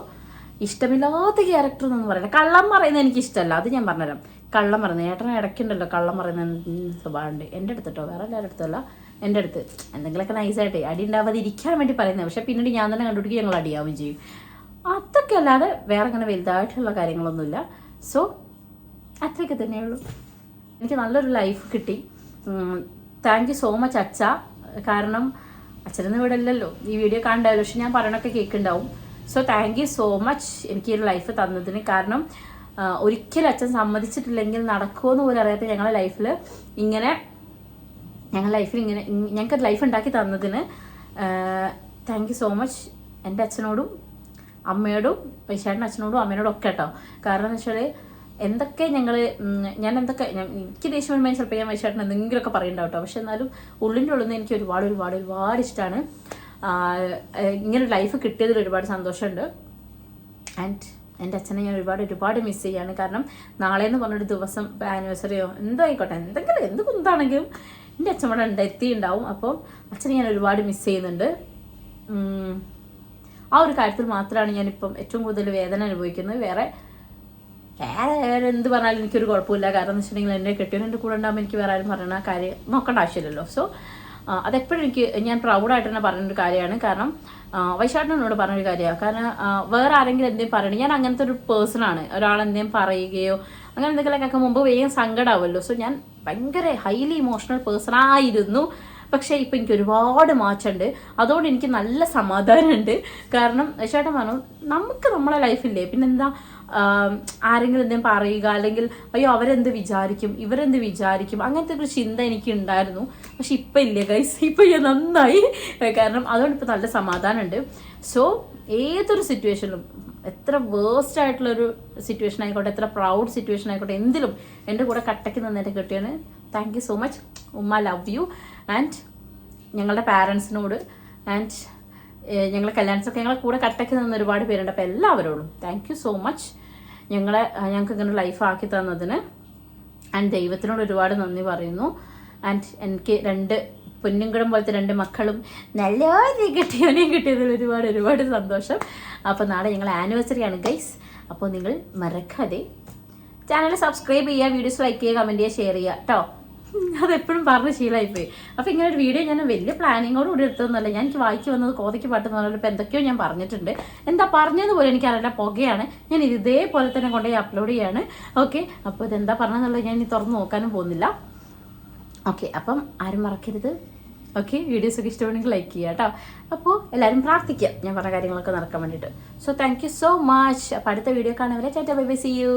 ഇഷ്ടമില്ലാത്ത ക്യാരക്ടർ എന്നൊന്നും പറയില്ല കള്ളം പറയുന്നത് എനിക്ക് ഇഷ്ടമല്ല അത് ഞാൻ പറഞ്ഞുതരാം. കള്ളം പറയുന്നത് ഏട്ടൻ ഇടയ്ക്കുണ്ടല്ലോ കള്ളം പറയുന്ന സ്വഭാവമുണ്ട്? എന്റെ അടുത്തിട്ടോ വേറെ എല്ലാവരുടെ അടുത്തല്ല എന്റെ അടുത്ത് എന്തെങ്കിലുമൊക്കെ നൈസായിട്ട് അടി ഉണ്ടാവാതിരിക്കാൻ വേണ്ടി പറയുന്നത് പക്ഷെ പിന്നീട് ഞാൻ തന്നെ കണ്ടുപിടിക്കുക ഞങ്ങൾ അടിയാവുകയും ചെയ്യും. അതൊക്കെ അല്ലാതെ വേറെ അങ്ങനെ വലുതായിട്ടുള്ള കാര്യങ്ങളൊന്നുമില്ല. സോ അത്രയൊക്കെ തന്നെയുള്ളൂ എനിക്ക് നല്ലൊരു ലൈഫ് കിട്ടി. താങ്ക് യു സോ മച്ച് അച്ഛ. കാരണം അച്ഛനൊന്നും ഇവിടെ ഇല്ലല്ലോ. ഈ വീഡിയോ കാണണ്ടാവില്ല പക്ഷെ ഞാൻ പറയണൊക്കെ കേൾക്കുന്നുണ്ടാവും. So thank you so much എനിക്ക് ഈ ഒരു ലൈഫ് തന്നതിന്. കാരണം ഒരിക്കലും അച്ഛൻ സമ്മതിച്ചിട്ടില്ലെങ്കിൽ നടക്കുമോ എന്ന് പോലും അറിയാത്ത ഞങ്ങളുടെ ലൈഫിൽ ഇങ്ങനെ ഞങ്ങളുടെ ലൈഫിൽ ഇങ്ങനെ ഞങ്ങൾക്ക് ലൈഫ് ഉണ്ടാക്കി തന്നതിന് താങ്ക് യു സോ മച്ച് എന്റെ അച്ഛനോടും അമ്മയോടും പൈശാടിന്റെ അച്ഛനോടും അമ്മയോടും ഒക്കെ കേട്ടോ കാരണം എന്ന് വെച്ചാൽ എന്തൊക്കെ ഞങ്ങൾ ഞാൻ എന്തൊക്കെ എനിക്ക് ദേഷ്യം വരുമ്പോൾ ചിലപ്പോൾ ഞാൻ വൈശാഖിന് എന്തെങ്കിലുമൊക്കെ പറയുന്നുണ്ടാവും പക്ഷെ എന്നാലും ഉള്ളിന്റെ ഉള്ളിൽ നിന്ന് എനിക്ക് ഒരുപാട് ഒരുപാട് ഒരുപാട് ഇഷ്ടമാണ് ഇങ്ങനെ ലൈഫ് കിട്ടിയതിൽ ഒരുപാട് സന്തോഷമുണ്ട് ആൻഡ് എന്റെ അച്ഛനെ ഞാൻ ഒരുപാട് ഒരുപാട് മിസ് ചെയ്യാണ്. കാരണം നാളെ എന്ന് പറഞ്ഞൊരു ദിവസം ആനിവേഴ്സറിയോ എന്തോ ആയിക്കോട്ടെ എന്തെങ്കിലും എന്ത് കുന്താണെങ്കിലും എന്റെ അച്ഛൻ ഇവിടെ ഉണ്ട് എത്തിയിട്ടുണ്ടാവും. അപ്പോൾ അച്ഛനെ ഞാൻ ഒരുപാട് മിസ് ചെയ്യുന്നുണ്ട്. ആ ഒരു കാര്യത്തിൽ മാത്രമാണ് ഞാനിപ്പം ഏറ്റവും കൂടുതൽ വേദന അനുഭവിക്കുന്നത്. വേറെ വേറെ വേറെ എന്ത് പറഞ്ഞാലും എനിക്കൊരു കുഴപ്പമില്ല. കാരണം എന്ന് വെച്ചിട്ടുണ്ടെങ്കിൽ എന്റെ കെട്ടിയവൻ എന്റെ കൂടെ ഉണ്ടാകുമ്പോൾ എനിക്ക് വേറെ ആരും പറയണ കാര്യം നോക്കേണ്ട ആവശ്യമില്ലല്ലോ. സോ അതെപ്പോഴും എനിക്ക് ഞാൻ പ്രൗഡായിട്ട് തന്നെ പറഞ്ഞൊരു കാര്യമാണ്. കാരണം വൈശാട്ടനോട് പറഞ്ഞൊരു കാര്യമാണ്. കാരണം വേറെ ആരെങ്കിലും എന്തെങ്കിലും പറയണം ഞാൻ അങ്ങനത്തെ ഒരു പേഴ്സണാണ് ഒരാൾ എന്തെങ്കിലും പറയുകയോ അങ്ങനെ എന്തെങ്കിലുമൊക്കെ മുമ്പ് വേഗം സങ്കടമാവുമല്ലോ സോ ഞാൻ ഭയങ്കര ഹൈലി ഇമോഷണൽ പേഴ്സൺ ആയിരുന്നു. പക്ഷേ ഇപ്പം എനിക്ക് ഒരുപാട് മാറ്റമുണ്ട്. അതുകൊണ്ട് എനിക്ക് നല്ല സമാധാനമുണ്ട്. കാരണം ചേട്ടൻ പറഞ്ഞു നമുക്ക് നമ്മളെ ലൈഫില്ലേ പിന്നെന്താ? ആരെങ്കിലും എന്തെങ്കിലും പറയുക അല്ലെങ്കിൽ അയ്യോ അവരെന്ത് വിചാരിക്കും? ഇവരെന്ത് വിചാരിക്കും? അങ്ങനത്തെ ഒരു ചിന്ത എനിക്ക് ഉണ്ടായിരുന്നു. പക്ഷെ ഇപ്പം ഇല്ല ഗൈസ് ഇപ്പം ഞാൻ നന്നായി. കാരണം അതുകൊണ്ട് ഇപ്പം നല്ല സമാധാനമുണ്ട്. സോ ഏതൊരു സിറ്റുവേഷനിലും എത്ര വേസ്റ്റ് ആയിട്ടുള്ളൊരു സിറ്റുവേഷൻ ആയിക്കോട്ടെ എത്ര പ്രൗഡ് സിറ്റുവേഷൻ ആയിക്കോട്ടെ എന്തിലും എന്റെ കൂടെ കട്ടയ്ക്ക് നിന്നിട്ട് കിട്ടിയാണ് താങ്ക് യു സോ മച്ച് ഉമ്മ ലവ് യു ആൻഡ് ഞങ്ങളുടെ പാരൻസിനോട് ആൻഡ് ഞങ്ങളെ കല്യാണത്തിനൊക്കെ ഞങ്ങളെ കൂടെ കട്ടയ്ക്ക് നിന്ന് ഒരുപാട് പേരുണ്ട്. അപ്പോൾ എല്ലാവരോടും താങ്ക് യു സോ മച്ച് ഞങ്ങളെ ഞങ്ങൾക്ക് ഇങ്ങനെ ലൈഫ് ആക്കി തന്നതിന് ആൻഡ് ദൈവത്തിനോട് ഒരുപാട് നന്ദി പറയുന്നു. ആൻഡ് എനിക്ക് രണ്ട് പൊന്നുംകുടം പോലത്തെ രണ്ട് മക്കളും നല്ല കിട്ടിയവനെയും കിട്ടിയതിൽ ഒരുപാട് ഒരുപാട് സന്തോഷം. അപ്പോൾ നാളെ ഞങ്ങൾ ആനിവേഴ്സറി ആണ് ഗൈസ് അപ്പോൾ നിങ്ങൾ മറക്കാതെ ചാനൽ സബ്സ്ക്രൈബ് ചെയ്യുക വീഡിയോസ് ലൈക്ക് ചെയ്യുക കമന്റ് ചെയ്യുക ഷെയർ ചെയ്യുക കേട്ടോ അതെപ്പോഴും പറഞ്ഞ് ശീലമായിപ്പോയി അപ്പോൾ ഇങ്ങനെ ഒരു വീഡിയോ ഞാൻ വലിയ പ്ലാനിങ്ങോട് കൂടി എടുത്തതൊന്നുമല്ല. ഞാൻ എനിക്ക് വായിച്ചു വന്നത് കോതയ്ക്ക് പാട്ടെന്ന് പറഞ്ഞാൽ ഇപ്പോൾ എന്തൊക്കെയോ ഞാൻ പറഞ്ഞിട്ടുണ്ട്. എന്താ പറഞ്ഞതുപോലെ എനിക്കറിയില്ല. പുകയാണ്. ഞാൻ ഇതേപോലെ തന്നെ കൊണ്ടുപോയി അപ്ലോഡ് ചെയ്യാണ്. ഓക്കെ അപ്പോൾ ഇതെന്താ പറഞ്ഞതെന്നുള്ളത് ഞാൻ ഇനി തുറന്ന് നോക്കാനും പോകുന്നില്ല. ഓക്കെ അപ്പം ആരും മറക്കരുത്. ഓക്കെ വീഡിയോസ് ഒക്കെ ഇഷ്ടമാണെങ്കിൽ ലൈക്ക് ചെയ്യുക കേട്ടോ. അപ്പോൾ എല്ലാവരും പ്രാർത്ഥിക്കുക. ഞാൻ പറഞ്ഞ കാര്യങ്ങളൊക്കെ നടക്കാൻ വേണ്ടിയിട്ട്. So thank you so much അപ്പോൾ അടുത്ത വീഡിയോ കാണുവരെ ചേട്ടാ ബൈ ബൈ സി യു